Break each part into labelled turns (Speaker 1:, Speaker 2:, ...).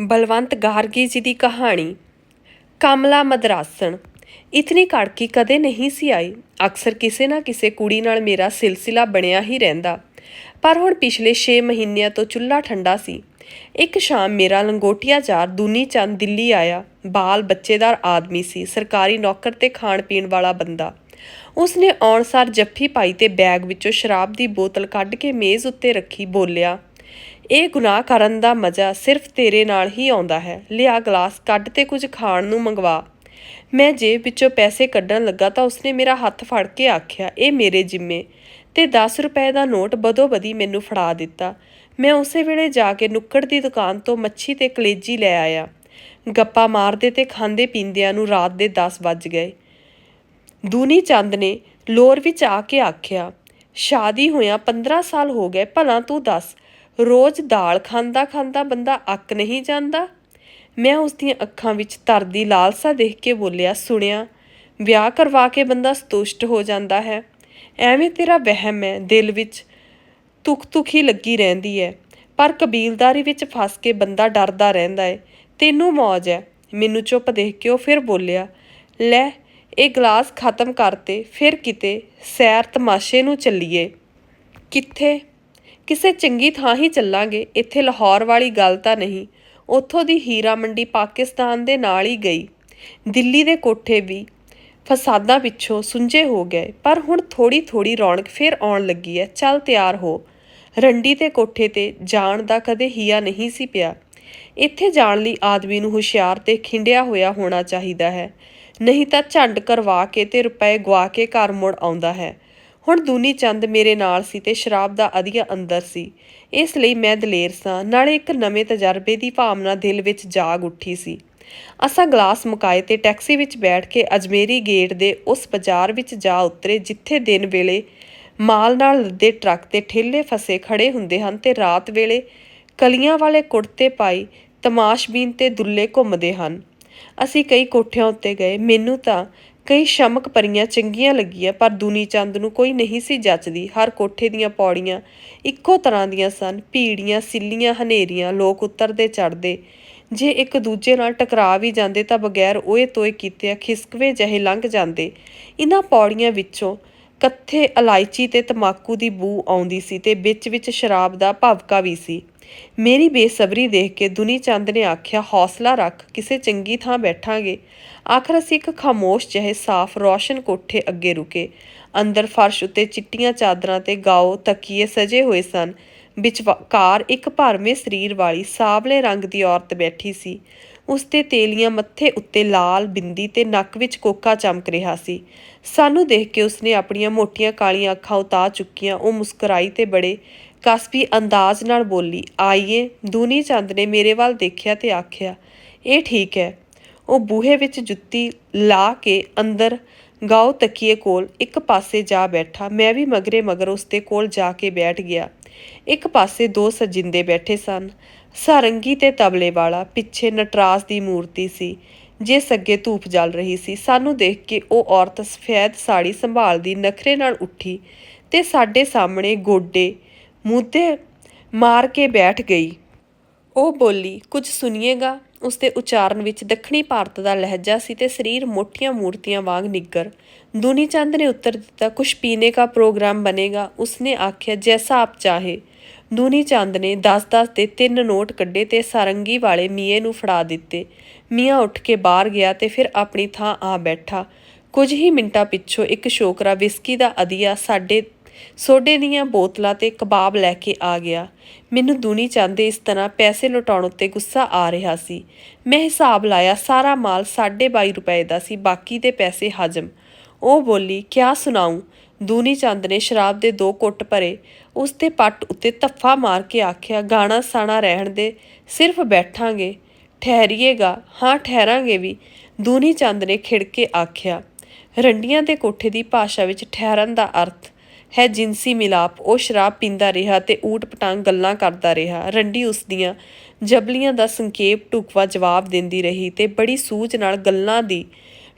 Speaker 1: ਬਲਵੰਤ ਗਾਰਗੀ ਜੀ ਦੀ ਕਹਾਣੀ, ਕਮਲਾ ਮਦਰਾਸਣ। ਇਤਨੀ ਕੜਕੀ ਕਦੇ ਨਹੀਂ ਸੀ ਆਈ। ਅਕਸਰ ਕਿਸੇ ਨਾ ਕਿਸੇ ਕੁੜੀ ਨਾਲ ਮੇਰਾ ਸਿਲਸਿਲਾ ਬਣਿਆ ਹੀ ਰਹਿੰਦਾ। ਪਰ ਹੁਣ ਪਿਛਲੇ 6 ਮਹੀਨਿਆਂ ਤੋਂ ਚੁੱਲ੍ਹਾ ਠੰਡਾ ਸੀ। ਇੱਕ ਸ਼ਾਮ ਮੇਰਾ ਲੰਗੋਟੀਆ ਜਾਰ ਦੂਨੀ ਚੰਦ ਦਿੱਲੀ ਆਇਆ। ਬਾਲ ਬੱਚੇਦਾਰ ਆਦਮੀ ਸੀ, ਸਰਕਾਰੀ ਨੌਕਰ ਤੇ ਖਾਣ ਪੀਣ ਵਾਲਾ ਬੰਦਾ। ਉਸਨੇ ਆਉਣ ਸਾਰ ਜੱਫੀ ਪਾਈ ਤੇ ਬੈਗ ਵਿੱਚੋਂ ਸ਼ਰਾਬ ਦੀ ਬੋਤਲ ਕੱਢ ਕੇ ਮੇਜ਼ ਉੱਤੇ ਰੱਖੀ, ਬੋਲਿਆ ਇਹ ਗੁਨਾਹ ਕਰਨ ਦਾ ਮਜ਼ਾ ਸਿਰਫ ਤੇਰੇ ਨਾਲ ਹੀ ਆਉਂਦਾ ਹੈ। ਲਿਆ ਗਲਾਸ ਕੱਢ ਤੇ ਕੁਝ ਖਾਣ ਨੂੰ ਮੰਗਵਾ। ਮੈਂ ਜੇਬ ਵਿੱਚੋਂ ਪੈਸੇ ਕੱਢਣ ਲੱਗਾ ਤਾਂ ਉਸਨੇ ਮੇਰਾ ਹੱਥ ਫੜ ਕੇ ਆਖਿਆ, ਇਹ ਮੇਰੇ ਜਿੰਮੇ। ਤੇ 10 ਰੁਪਏ ਦਾ ਨੋਟ ਬਦੋ-ਬਦੀ ਮੈਨੂੰ ਫੜਾ ਦਿੱਤਾ। ਮੈਂ ਉਸੇ ਵੇਲੇ ਜਾ ਕੇ ਨੁੱਕੜ ਦੀ ਦੁਕਾਨ ਤੋਂ ਮੱਛੀ ਤੇ ਕਲੇਜੀ ਲੈ ਆਇਆ। ਗੱਪਾ ਮਾਰਦੇ ਤੇ ਖਾਂਦੇ ਪੀਂਦਿਆਂ ਨੂੰ ਰਾਤ ਦੇ 10 ਵੱਜ ਗਏ। ਦੂਨੀ ਚੰਦ ਨੇ ਲੋਰ ਵਿੱਚ ਆ ਕੇ ਆਖਿਆ, ਸ਼ਾਦੀ ਹੋਇਆ 15 ਸਾਲ ਹੋ ਗਏ, ਭਲਾ ਤੂੰ ਦੱਸ ਰੋਜ਼ ਦਾਲ ਖਾਂਦਾ ਖਾਂਦਾ ਬੰਦਾ ਅੱਕ ਨਹੀਂ ਜਾਂਦਾ। ਮੈਂ ਉਸ ਦੀਆਂ ਅੱਖਾਂ ਵਿੱਚ ਤਰਦੀ ਲਾਲਸਾ ਦੇਖ ਕੇ ਬੋਲਿਆ, ਸੁਣਿਆ, ਵਿਆਹ ਕਰਵਾ ਕੇ ਬੰਦਾ ਸਤੁਸ਼ਟ ਹੋ ਜਾਂਦਾ ਹੈ। ਐਵੇਂ ਤੇਰਾ ਵਹਿਮ ਹੈ, ਦਿਲ ਵਿੱਚ ਤੁਕ ਤੁਕ ਹੀ ਲੱਗੀ ਰਹਿੰਦੀ ਹੈ। ਪਰ ਕਬੀਲਦਾਰੀ ਵਿੱਚ ਫਸ ਕੇ ਬੰਦਾ ਡਰਦਾ ਰਹਿੰਦਾ ਹੈ। ਤੈਨੂੰ ਮੌਜ ਹੈ। ਮੈਨੂੰ ਚੁੱਪ ਦੇਖ ਕੇ ਉਹ ਫਿਰ ਬੋਲਿਆ, ਲੈ, ਇਹ ਗਲਾਸ ਖਤਮ ਕਰਤੇ ਫਿਰ ਕਿਤੇ ਸੈਰ ਤਮਾਸ਼ੇ ਨੂੰ ਚੱਲੀਏ। ਕਿੱਥੇ? ਕਿਸੇ ਚੰਗੀ ਥਾਂ ਹੀ ਚੱਲਾਂਗੇ, ਇੱਥੇ ਲਾਹੌਰ ਵਾਲੀ ਗੱਲ ਤਾਂ ਨਹੀਂ। ਉੱਥੋਂ ਦੀ ਹੀਰਾ ਮੰਡੀ ਪਾਕਿਸਤਾਨ ਦੇ ਨਾਲ ਹੀ ਗਈ। ਦਿੱਲੀ ਦੇ ਕੋਠੇ ਵੀ ਫਸਾਦਾਂ ਪਿੱਛੋਂ ਸੁੰਝੇ ਹੋ ਗਏ, ਪਰ ਹੁਣ ਥੋੜੀ ਥੋੜੀ ਰੌਣਕ ਫੇਰ ਆਉਣ ਲੱਗੀ ਹੈ। ਚੱਲ ਤਿਆਰ ਹੋ। ਰੰਡੀ ਤੇ ਕੋਠੇ ਤੇ ਜਾਣ ਦਾ ਕਦੇ ਹੀਆ ਨਹੀਂ ਸੀ ਪਿਆ। ਇੱਥੇ ਜਾਣ ਲਈ ਆਦਮੀ ਨੂੰ ਹੁਸ਼ਿਆਰ ਤੇ ਖਿੰਡਿਆ ਹੋਇਆ ਹੋਣਾ ਚਾਹੀਦਾ ਹੈ। ਨਹੀਂ ਤਾਂ ਝੰਡ ਕਰਵਾ ਕੇ ਤੇ ਰੁਪਏ ਗਵਾ ਕੇ ਘਰ ਮੁੜ ਆਉਂਦਾ ਹੈ। ਹੁਣ ਦੂਨੀ ਚੰਦ ਮੇਰੇ ਨਾਲ ਸੀ ਤੇ ਸ਼ਰਾਬ ਦਾ ਅਧੀਆ ਅੰਦਰ ਸੀ। ਇਸ ਲਈ ਮੈਂ ਦਲੇਰ ਸਾਂ। ਨਾਲੇ ਇੱਕ ਨਵੇਂ ਤਜਰਬੇ ਦੀ ਭਾਵਨਾ ਦਿਲ ਵਿੱਚ ਜਾਗ ਉੱਠੀ ਸੀ। ਅਸਾਂ ਗਲਾਸ ਮੁਕਾਏ ਤੇ ਟੈਕਸੀ ਵਿੱਚ ਬੈਠ ਕੇ ਅਜਮੇਰੀ ਗੇਟ ਦੇ ਉਸ ਬਾਜ਼ਾਰ ਵਿੱਚ ਜਾ ਉਤਰੇ, ਜਿੱਥੇ ਦਿਨ ਵੇਲੇ ਮਾਲ ਨਾਲ ਲੱਦੇ ਟਰੱਕ ਤੇ ਠੇਲੇ ਫਸੇ ਖੜੇ ਹੁੰਦੇ ਹਨ ਤੇ ਰਾਤ ਵੇਲੇ ਕਲੀਆਂ ਵਾਲੇ ਕੁੜਤੇ ਪਾਈ ਤਮਾਸ਼ਬੀਨ ਤੇ ਦੁੱਲੇ ਘੁੰਮਦੇ ਹਨ। ਅਸੀਂ ਕਈ ਕੋਠਿਆਂ ਉੱਤੇ ਗਏ। ਮੈਨੂੰ ਤਾਂ ਕਈ ਸ਼ਮਕ ਪਰੀਆਂ ਚੰਗੀਆਂ ਲੱਗੀਆਂ, ਪਰ ਦੁਨੀ ਚੰਦ ਨੂੰ ਕੋਈ ਨਹੀਂ ਸੀ ਜੱਚਦੀ। ਹਰ ਕੋਠੇ ਦੀਆਂ ਪੌੜੀਆਂ ਇੱਕੋ ਤਰ੍ਹਾਂ ਦੀਆਂ ਸਨ। ਭੀੜੀਆਂ, ਸਿੱਲੀਆਂ, ਹਨੇਰੀਆਂ, ਲੋਕ ਉਤਰਦੇ ਚੜਦੇ ਜੇ ਇੱਕ ਦੂਜੇ ਨਾਲ ਟਕਰਾ ਵੀ ਜਾਂਦੇ ਤਾਂ ਬਗੈਰ ਓਏ ਤੋਏ ਕੀਤੇ ਖਿਸਕਵੇਂ ਜਿਹੇ ਲੰਘ ਜਾਂਦੇ। ਇਹਨਾਂ ਪੌੜੀਆਂ ਵਿੱਚੋਂ ਕੱਥੇ ਇਲਾਇਚੀ ਤੇ ਤਮਾਕੂ ਦੀ ਬੂ ਆਉਂਦੀ ਸੀ ਤੇ ਵਿੱਚ ਵਿੱਚ ਸ਼ਰਾਬ ਦਾ ਭਵਕਾ ਵੀ ਸੀ। ਮੇਰੀ ਬੇਸਬਰੀ ਦੇਖ ਕੇ ਦੁਨੀ ਚੰਦ ਨੇ ਆਖਿਆ, ਹੌਸਲਾ ਰੱਖ, ਕਿਸੇ ਚੰਗੀ ਥਾਂ ਬੈਠਾਂਗੇ। ਆਖਰ ਅਸੀਂ ਇੱਕ ਖਾਮੋਸ਼ ਜਿਹੇ ਸਾਫ਼ ਰੌਸ਼ਨ ਕੋਠੇ ਅੱਗੇ ਰੁਕੇ। ਅੰਦਰ ਫਰਸ਼ ਉੱਤੇ ਚਿੱਟੀਆਂ ਚਾਦਰਾਂ ਤੇ ਗਾਓ ਤਕੀਏ ਸਜੇ ਹੋਏ ਸਨ। ਵਿਚਕਾਰ ਇੱਕ ਭਰਵੇਂ ਸਰੀਰ ਵਾਲੀ ਸਾਵਲੇ ਰੰਗ ਦੀ ਔਰਤ ਬੈਠੀ ਸੀ। ਉਸ ਤੇ ਤੇਲੀਆਂ ਮੱਥੇ ਉੱਤੇ ਲਾਲ ਬਿੰਦੀ ਤੇ ਨੱਕ ਵਿੱਚ ਕੋਕਾ ਚਮਕ ਰਿਹਾ ਸੀ। ਸਾਨੂੰ ਦੇਖ ਕੇ ਉਸਨੇ ਆਪਣੀਆਂ ਮੋਟੀਆਂ ਕਾਲੀਆਂ ਅੱਖਾਂ ਉਤਾਰ ਚੁੱਕੀਆਂ। ਉਹ ਮੁਸਕਰਾਈ ਤੇ ਬੜੇ ਕਸਬੀ ਅੰਦਾਜ਼ ਨਾਲ ਬੋਲੀ, ਆਈਏ, ਦੂਨੀ ਚੰਦ ਨੇ ਮੇਰੇ ਵੱਲ ਦੇਖਿਆ ਤੇ ਆਖਿਆ, ਇਹ ਠੀਕ ਹੈ। ਉਹ ਬੂਹੇ ਵਿੱਚ ਜੁੱਤੀ ਲਾ ਕੇ ਅੰਦਰ ਗਾਉ ਤਕੀਏ ਕੋਲ ਇੱਕ ਪਾਸੇ ਜਾ ਬੈਠਾ। ਮੈਂ ਵੀ ਮਗਰੇ ਮਗਰ ਉਸ ਦੇ ਕੋਲ ਜਾ ਕੇ ਬੈਠ ਗਿਆ। ਇੱਕ ਪਾਸੇ ਦੋ ਸਜਿੰਦੇ ਬੈਠੇ ਸਨ। ਸਾਰੰਗੀ ਤੇ ਤਬਲੇ ਵਾਲਾ ਪਿੱਛੇ ਨਟਰਾਜ ਦੀ ਮੂਰਤੀ ਸੀ ਜਿਸ ਅੱਗੇ ਧੂਪ ਜਲ ਰਹੀ ਸੀ। ਸਾਨੂੰ ਦੇਖ ਕੇ ਉਹ ਔਰਤ ਸਫੈਦ ਸਾੜੀ ਸੰਭਾਲਦੀ ਨਖਰੇ ਨਾਲ ਉੱਠੀ ਤੇ ਸਾਡੇ ਸਾਹਮਣੇ ਗੋਡੇ ਮੂਧੇ ਮਾਰ ਕੇ ਬੈਠ ਗਈ। ਉਹ ਬੋਲੀ, ਕੁਝ ਸੁਣੀਏਗਾ? ਉਸ ਦੇ ਉਚਾਰਨ ਵਿੱਚ ਦੱਖਣੀ ਭਾਰਤ ਦਾ ਲਹਿਜਾ ਸੀ ਤੇ ਸਰੀਰ ਮੋਟੀਆਂ ਮੂਰਤੀਆਂ ਵਾਂਗ ਨਿੱਗਰ ਦੁਨੀ ਚੰਦ ਨੇ ਉੱਤਰ ਦਿੱਤਾ ਕੁਝ ਪੀਣੇ ਦਾ ਪ੍ਰੋਗਰਾਮ ਬਨੇਗਾ ਉਸਨੇ ਆਖਿਆ, ਜੈਸਾ ਆਪ ਚਾਹੇ। ਦੂਨੀ ਚੰਦ ਨੇ 10-10 ਦੇ ਤਿੰਨ ਨੋਟ ਕੱਢੇ ਤੇ ਸਾਰੰਗੀ ਵਾਲੇ ਮੀਏ ਨੂੰ ਫੜਾ ਦਿੱਤੇ। ਮੀਆਂ ਉੱਠ ਕੇ ਬਾਹਰ ਗਿਆ ਤੇ ਫਿਰ ਆਪਣੀ ਥਾਂ ਆ ਬੈਠਾ। ਕੁਝ ਹੀ ਮਿੰਟਾਂ ਪਿੱਛੋਂ ਇੱਕ ਸ਼ੋਕਰਾ ਵਿਸਕੀ ਦਾ ਅਧੀਆ ਸਾਡੇ ਸੋਡੇ ਦੀਆਂ ਬੋਤਲਾਂ ਤੇ ਕਬਾਬ ਲੈ ਕੇ ਆ ਗਿਆ। ਮੈਨੂੰ ਦੂਨੀ ਚੰਦ ਇਸ ਤਰ੍ਹਾਂ ਪੈਸੇ ਲੁਟਾਉਣ ਉੱਤੇ ਗੁੱਸਾ ਆ ਰਿਹਾ ਸੀ। ਮੈਂ ਹਿਸਾਬ ਲਾਇਆ, ਸਾਰਾ ਮਾਲ 22.5 ਰੁਪਏ ਦਾ ਸੀ, ਬਾਕੀ ਦੇ ਪੈਸੇ ਹਜਮ। ਉਹ ਬੋਲੀ, ਕਿਆ ਸੁਣਾਉਂ ਦੂਨੀ ਚੰਦ ਨੇ ਸ਼ਰਾਬ ਦੇ ਦੋ ਕੁੱਟ ਭਰੇ। ਉਸ ਤੇ ਪੱਟ ਉੱਤੇ ਧੱਫਾ ਮਾਰ ਕੇ ਆਖਿਆ, ਗਾਣਾ ਸਾਣਾ ਰਹਿਣ ਦੇ, ਸਿਰਫ ਬੈਠਾਂਗੇ, ਠਹਿਰੀਏਗਾ, ਹਾਂ, ਠਹਿਰਾਂਗੇ ਵੀ। ਦੂਨੀ ਚੰਦ ਨੇ ਖਿੜ ਕੇ ਆਖਿਆ, ਰੰਡੀਆਂ ਦੇ ਕੋਠੇ ਦੀ ਭਾਸ਼ਾ ਵਿੱਚ ਠਹਿਰਨ ਦਾ ਅਰਥ ਹੈ ਜਿੰਸੀ ਮਿਲਾਪ। ਉਹ ਸ਼ਰਾਬ ਪੀਂਦਾ ਰਿਹਾ ਤੇ ਊਟ ਪਟਾਂਗ ਗੱਲਾਂ ਕਰਦਾ ਰਿਹਾ। ਰੰਡੀ ਉਸ ਦੀਆਂ ਜਬਲੀਆਂ ਦਾ ਸੰਖੇਪ ਟੁਕਵਾ ਜਵਾਬ ਦਿੰਦੀ ਰਹੀ ਤੇ ਬੜੀ ਸੂਝ ਨਾਲ ਗੱਲਾਂ ਦੀ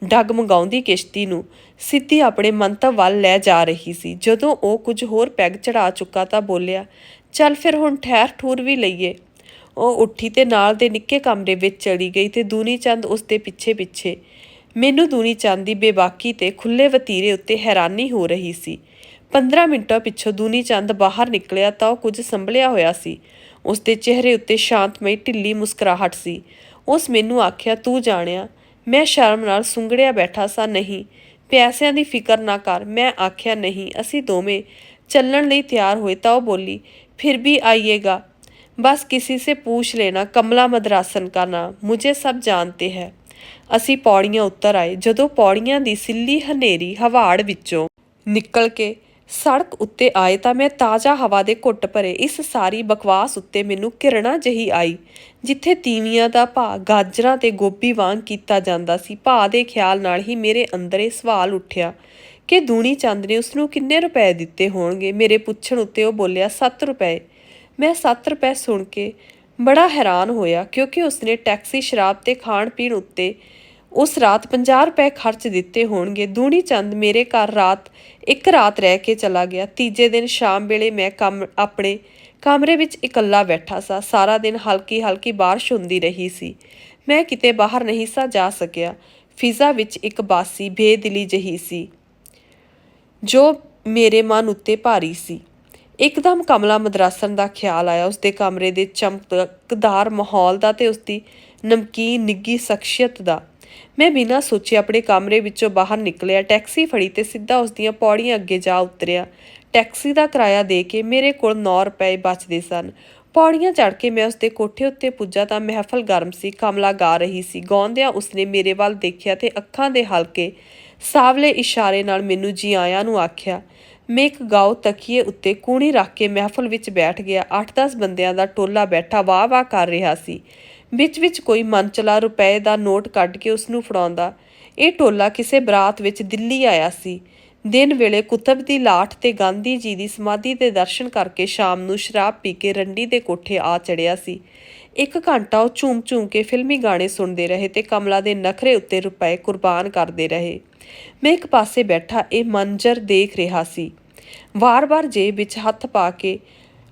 Speaker 1: ਡਗਮਗਾਉਂਦੀ ਕਿਸ਼ਤੀ ਨੂੰ, ਸਿੱਧੀ ਆਪਣੇ ਮੰਤਵ ਵੱਲ ਲੈ ਜਾ ਰਹੀ ਸੀ। ਜਦੋਂ ਉਹ ਕੁਝ ਹੋਰ ਪੈਗ ਚੜਾ ਚੁੱਕਾ ਤਾਂ ਬੋਲਿਆ, ਚੱਲ ਫਿਰ ਹੁਣ ਠਹਿਰ, ਠੂਰ ਵੀ ਲਈਏ। ਉਹ ਉੱਠੀ ਤੇ ਨਾਲ ਦੇ ਨਿੱਕੇ ਕਮਰੇ ਵਿੱਚ ਚਲੀ ਗਈ ਤੇ ਦੂਨੀ ਚੰਦ ਉਸ ਦੇ ਪਿੱਛੇ ਪਿੱਛੇ ਮੈਨੂੰ ਦੂਨੀ ਚੰਦ ਦੀ ਬੇਬਾਕੀ ਤੇ ਖੁੱਲੇ ਵਤੀਰੇ ਉੱਤੇ ਹੈਰਾਨੀ ਹੋ ਰਹੀ ਸੀ। 15 ਮਿੰਟਾਂ ਪਿੱਛੋਂ ਦੂਨੀ ਚੰਦ ਬਾਹਰ ਨਿਕਲਿਆ ਤਾਂ ਉਹ ਕੁਝ ਸੰਭਲਿਆ ਹੋਇਆ ਸੀ। ਉਸ ਦੇ ਚਿਹਰੇ ਉੱਤੇ ਸ਼ਾਂਤਮਈ ਢਿੱਲੀ ਮੁਸਕਰਾਹਟ ਸੀ। ਉਸ ਮੈਨੂੰ ਆਖਿਆ, ਤੂੰ ਜਾਣਿਆ ਮੈਂ ਸ਼ਰਮ ਨਾਲ ਸੁੰਗੜਿਆ ਬੈਠਾ ਸਾਂ ਨਹੀਂ ਪੈਸਿਆਂ ਦੀ ਫਿਕਰ ਨਾ ਕਰ ਮੈਂ ਆਖਿਆ ਨਹੀਂ ਅਸੀਂ ਦੋਵੇਂ ਚੱਲਣ ਲਈ ਤਿਆਰ ਹੋਏ ਤਾਂ ਉਹ ਬੋਲੀ ਫਿਰ ਵੀ ਆਈਏਗਾ बस किसी से पूछ लेना कमला मद्रासन का नाम मुझे सब जानते है ਅਸੀਂ ਪੌੜੀਆਂ ਉੱਤਰ ਆਏ ਜਦੋਂ ਪੌੜੀਆਂ ਦੀ ਸਿੱਲੀ ਹਨੇਰੀ ਹਵਾੜ ਵਿੱਚੋਂ ਨਿਕਲ ਕੇ ਸੜਕ ਉੱਤੇ ਆਏ ਤਾਂ ਮੈਂ ਤਾਜ਼ਾ ਹਵਾ ਦੇ ਘੁੱਟ ਭਰੇ ਇਸ ਸਾਰੀ ਬਕਵਾਸ ਉੱਤੇ ਮੈਨੂੰ ਘਿਰਣਾ ਜਹੀ ਆਈ, ਜਿੱਥੇ ਤੀਵੀਆਂ ਦਾ ਭਾਅ ਗਾਜਰਾਂ ਤੇ ਗੋਭੀ ਵਾਂਗ ਕੀਤਾ ਜਾਂਦਾ ਸੀ। ਭਾਅ ਦੇ ਖਿਆਲ ਨਾਲ ਹੀ ਮੇਰੇ ਅੰਦਰ ਇਹ ਸਵਾਲ ਉੱਠਿਆ ਕਿ ਦੂਣੀ ਚੰਦ ਨੇ ਉਸ ਨੂੰ ਕਿੰਨੇ ਰੁਪਏ ਦਿੱਤੇ ਹੋਣਗੇ? ਮੇਰੇ ਪੁੱਛਣ ਉੱਤੇ ਉਹ ਬੋਲਿਆ 7 ਰੁਪਏ। ਮੈਂ 7 ਰੁਪਏ ਸੁਣ ਕੇ ਬੜਾ ਹੈਰਾਨ ਹੋਇਆ ਕਿਉਂਕਿ ਉਸਨੇ ਟੈਕਸੀ ਸ਼ਰਾਬ ਤੇ ਖਾਣ ਪੀਣ ਉੱਤੇ ਉਸ ਰਾਤ 50 ਰੁਪਏ ਖਰਚ ਦਿੱਤੇ ਹੋਣਗੇ। ਦੂਣੀ ਚੰਦ ਮੇਰੇ ਘਰ ਰਾਤ, ਇੱਕ ਰਾਤ ਰਹਿ ਕੇ ਚਲਾ ਗਿਆ। ਤੀਜੇ ਦਿਨ ਸ਼ਾਮ ਵੇਲੇ ਮੈਂ ਕੰਮ, ਆਪਣੇ ਕਮਰੇ ਵਿੱਚ ਇਕੱਲਾ ਬੈਠਾ ਸਾਂ। ਸਾਰਾ ਦਿਨ ਹਲਕੀ ਹਲਕੀ ਬਾਰਿਸ਼ ਹੁੰਦੀ ਰਹੀ ਸੀ। ਮੈਂ ਕਿਤੇ ਬਾਹਰ ਨਹੀਂ ਸਾਂ ਜਾ ਸਕਿਆ। ਫਿਜ਼ਾ ਵਿੱਚ ਇੱਕ ਬਾਸੀ ਬੇਦਿਲੀ ਜਹੀ ਸੀ, ਜੋ ਮੇਰੇ ਮਨ ਉੱਤੇ ਭਾਰੀ ਸੀ। ਇੱਕਦਮ ਕਮਲਾ ਮਦਰਾਸਨ ਦਾ ਖਿਆਲ ਆਇਆ। ਉਸਦੇ ਕਮਰੇ ਦੇ ਚਮਕਦਾਰ ਮਾਹੌਲ ਦਾ ਤੇ ਉਸਦੀ ਨਮਕੀਨ ਨਿੱਗੀ ਸ਼ਖਸੀਅਤ ਦਾ ਮੈਂ ਬਿਨਾਂ ਸੋਚੇ ਆਪਣੇ ਕਮਰੇ ਵਿੱਚੋਂ ਬਾਹਰ ਨਿਕਲਿਆ, ਟੈਕਸੀ ਫੜੀ ਤੇ ਸਿੱਧਾ ਉਸਦੀਆਂ ਪੌੜੀਆਂ ਅੱਗੇ ਜਾ ਉਤਰਿਆ। ਟੈਕਸੀ ਦਾ ਕਿਰਾਇਆ ਦੇ ਕੇ ਮੇਰੇ ਕੋਲ 9 ਰੁਪਏ ਬਚਦੇ ਸਨ। ਪੌੜੀਆਂ ਚੜ੍ਹ ਕੇ ਮੈਂ ਉਸਦੇ ਕੋਠੇ ਉੱਤੇ ਪੁੱਜਾ ਤਾਂ ਮਹਿਫਲ ਗਰਮ ਸੀ, ਕਮਲਾ ਗਾ ਰਹੀ ਸੀ। ਗਾਉਂਦਿਆਂ ਉਸਨੇ ਮੇਰੇ ਵੱਲ ਦੇਖਿਆ ਤੇ ਅੱਖਾਂ ਦੇ ਹਲਕੇ ਸਾਵਲੇ ਇਸ਼ਾਰੇ ਨਾਲ ਮੈਨੂੰ ਜੀ ਆਇਆਂ ਨੂੰ ਆਖਿਆ ਮੈਂ ਇੱਕ ਗਾਉ ਤਕੀਏ ਉੱਤੇ ਕੂਣੀ ਰੱਖ ਕੇ ਮਹਿਫਲ ਵਿੱਚ ਬੈਠ ਗਿਆ। 8-10 ਬੰਦਿਆਂ ਦਾ ਟੋਲਾ ਬੈਠਾ ਵਾਹ-ਵਾਹ ਕਰ ਰਿਹਾ ਸੀ। ਵਿੱਚ-ਵਿੱਚ ਕੋਈ ਮਨਚਲਾ ਰੁਪਏ ਦਾ ਨੋਟ ਕੱਢ ਕੇ ਉਸ ਨੂੰ ਫੜਾਉਂਦਾ। ਇਹ ਟੋਲਾ ਕਿਸੇ ਬਰਾਤ ਵਿੱਚ ਦਿੱਲੀ ਆਇਆ ਸੀ। ਦਿਨ ਵੇਲੇ ਕੁਤਬ ਦੀ ਲਾਠ ਤੇ ਗਾਂਧੀ ਜੀ ਦੀ ਸਮਾਧੀ ਦੇ ਦਰਸ਼ਨ ਕਰਕੇ ਸ਼ਾਮ ਨੂੰ ਸ਼ਰਾਬ ਪੀ ਕੇ ਰੰਡੀ ਦੇ ਕੋਠੇ ਆ ਚੜਿਆ ਸੀ। ਇੱਕ ਘੰਟਾ ਉਹ ਝੂਮ-ਝੂਮ ਕੇ ਫਿਲਮੀ ਗਾਣੇ ਸੁਣਦੇ ਰਹੇ ਤੇ ਕਮਲਾ ਦੇ ਨਖਰੇ ਉੱਤੇ ਰੁਪਏ ਕੁਰਬਾਨ ਕਰਦੇ ਰਹੇ। ਮੈਂ ਇੱਕ ਪਾਸੇ ਬੈਠਾ, ਇਹ ਮੰਜ਼ਰ ਦੇਖ ਰਿਹਾ ਸੀ। ਵਾਰ-ਵਾਰ ਜੇਬ ਵਿੱਚ ਹੱਥ ਪਾ ਕੇ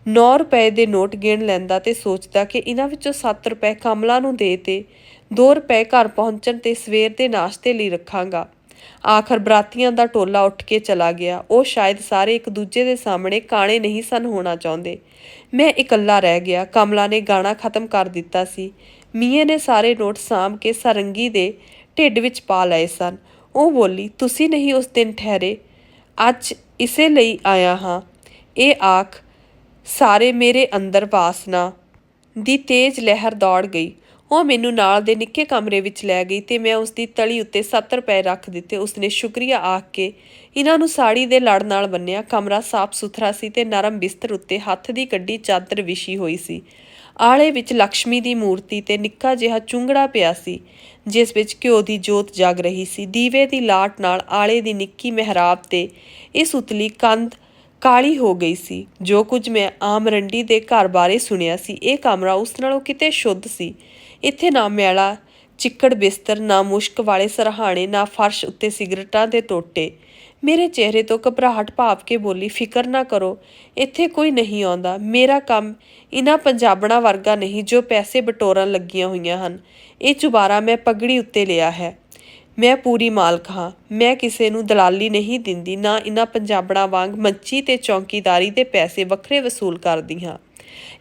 Speaker 1: 9 ਰੁਪਏ ਦੇ ਨੋਟ ਗਿਣ ਲੈਂਦਾ ਤੇ ਸੋਚਦਾ ਕਿ ਇਹਨਾਂ ਵਿੱਚੋਂ 7 ਰੁਪਏ ਕਮਲਾ ਨੂੰ ਦੇ ਤੇ 2 ਰੁਪਏ ਘਰ ਪਹੁੰਚਣ ਤੇ ਸਵੇਰ ਦੇ ਨਾਸ਼ਤੇ ਲਈ ਰੱਖਾਂਗਾ। ਆਖਰ ਬਰਾਤੀਆਂ ਦਾ ਟੋਲਾ ਉੱਠ ਕੇ ਚਲਾ ਗਿਆ। ਉਹ ਸ਼ਾਇਦ ਸਾਰੇ ਇੱਕ ਦੂਜੇ ਦੇ ਸਾਹਮਣੇ ਕਾਣੇ ਨਹੀਂ ਸਨ ਹੋਣਾ ਚਾਹੁੰਦੇ। ਮੈਂ ਇਕੱਲਾ ਰਹਿ ਗਿਆ। ਕਮਲਾ ਨੇ ਗਾਣਾ ਖਤਮ ਕਰ ਦਿੱਤਾ ਸੀ। ਮੀਏ ਨੇ ਸਾਰੇ ਨੋਟ ਸਾਂਭ ਕੇ ਸਰੰਗੀ ਦੇ ਢਿੱਡ ਵਿੱਚ ਪਾ ਲਏ ਸਨ। ਉਹ ਬੋਲੀ, ਤੁਸੀਂ ਨਹੀਂ ਉਸ ਦਿਨ ਠਹਿਰੇ। ਅੱਜ ਇਸੇ ਲਈ ਆਇਆ ਹਾਂ ਇਹ ਆਖ ਸਾਰੇ ਮੇਰੇ ਅੰਦਰ ਵਾਸਨਾ ਦੀ ਤੇਜ਼ ਲਹਿਰ ਦੌੜ ਗਈ। ਉਹ ਮੈਨੂੰ ਨਾਲ ਦੇ ਨਿੱਕੇ ਕਮਰੇ ਵਿੱਚ ਲੈ ਗਈ ਤੇ ਮੈਂ ਉਸ ਦੀ ਤਲੀ ਉੱਤੇ 70 ਰੁਪਏ ਰੱਖ ਦਿੱਤੇ। ਉਸਨੇ ਸ਼ੁਕਰੀਆ ਆਖ ਕੇ ਇਹਨਾਂ ਨੂੰ ਸਾੜੀ ਦੇ ਲੜ ਨਾਲ ਬੰਨਿਆ। ਕਮਰਾ ਸਾਫ਼ ਸੁਥਰਾ ਸੀ ਤੇ ਨਰਮ ਬਿਸਤਰ ਉੱਤੇ ਹੱਥ ਦੀ ਕੱਢੀ ਚਾਦਰ ਵਿਛੀ ਹੋਈ ਸੀ। ਆਲੇ ਵਿੱਚ ਲక్ష్ਮੀ ਦੀ ਮੂਰਤੀ ਤੇ ਨਿੱਕਾ ਜਿਹਾ ਚੁੰਗੜਾ ਪਿਆ ਸੀ, ਜਿਸ ਵਿੱਚ ਘਿਓ ਦੀ ਜੋਤ ਜਗ ਰਹੀ ਸੀ। ਦੀਵੇ ਦੀ ਲਾਟ ਨਾਲ ਆਲੇ ਦੀ ਨਿੱਕੀ ਮਹਿਰਾਬ ਤੇ ਇਸ ਉਤਲੀ ਕੰਧ ਕਾਲੀ ਹੋ ਗਈ ਸੀ। ਜੋ ਕੁਝ ਮੈਂ ਆਮ ਰੰਡੀ ਦੇ ਘਰ ਬਾਰੇ ਸੁਣਿਆ ਸੀ, ਇਹ ਕਮਰਾ ਉਸ ਨਾਲੋਂ ਕਿਤੇ ਸ਼ੁੱਧ ਸੀ। ਇੱਥੇ ਨਾ ਮੈਲਾ, ਚਿੱਕੜ ਬਿਸਤਰ, ਨਾ ਮੁਸ਼ਕ ਵਾਲੇ ਸਰਹਾਣੇ, ਨਾ ਫਰਸ਼ ਉੱਤੇ ਸਿਗਰਟਾਂ ਦੇ ਟੋਟੇ। ਮੇਰੇ ਚਿਹਰੇ ਤੋਂ ਘਬਰਾਹਟ ਭਾਵ ਕੇ ਬੋਲੀ, ਫਿਕਰ ਨਾ ਕਰੋ, ਇੱਥੇ ਕੋਈ ਨਹੀਂ ਆਉਂਦਾ। ਮੇਰਾ ਕੰਮ ਇਹਨਾਂ ਪੰਜਾਬਣਾ ਵਰਗਾ ਨਹੀਂ ਜੋ ਪੈਸੇ ਬਟੋਰਨ ਲੱਗੀਆਂ ਹੋਈਆਂ ਹਨ। ਇਹ ਚੁਬਾਰਾ ਮੈਂ ਪਗੜੀ ਉੱਤੇ ਲਿਆ ਹੈ। ਮੈਂ ਪੂਰੀ ਮਾਲਕ ਹਾਂ। ਮੈਂ ਕਿਸੇ ਨੂੰ ਦਲਾਲੀ ਨਹੀਂ ਦਿੰਦੀ, ਨਾ ਇਹਨਾਂ ਪੰਜਾਬਣਾ ਵਾਂਗ ਮੱਛੀ ਤੇ ਚੌਂਕੀਦਾਰੀ ਦੇ ਪੈਸੇ ਵੱਖਰੇ ਵਸੂਲ ਕਰਦੀ ਹਾਂ।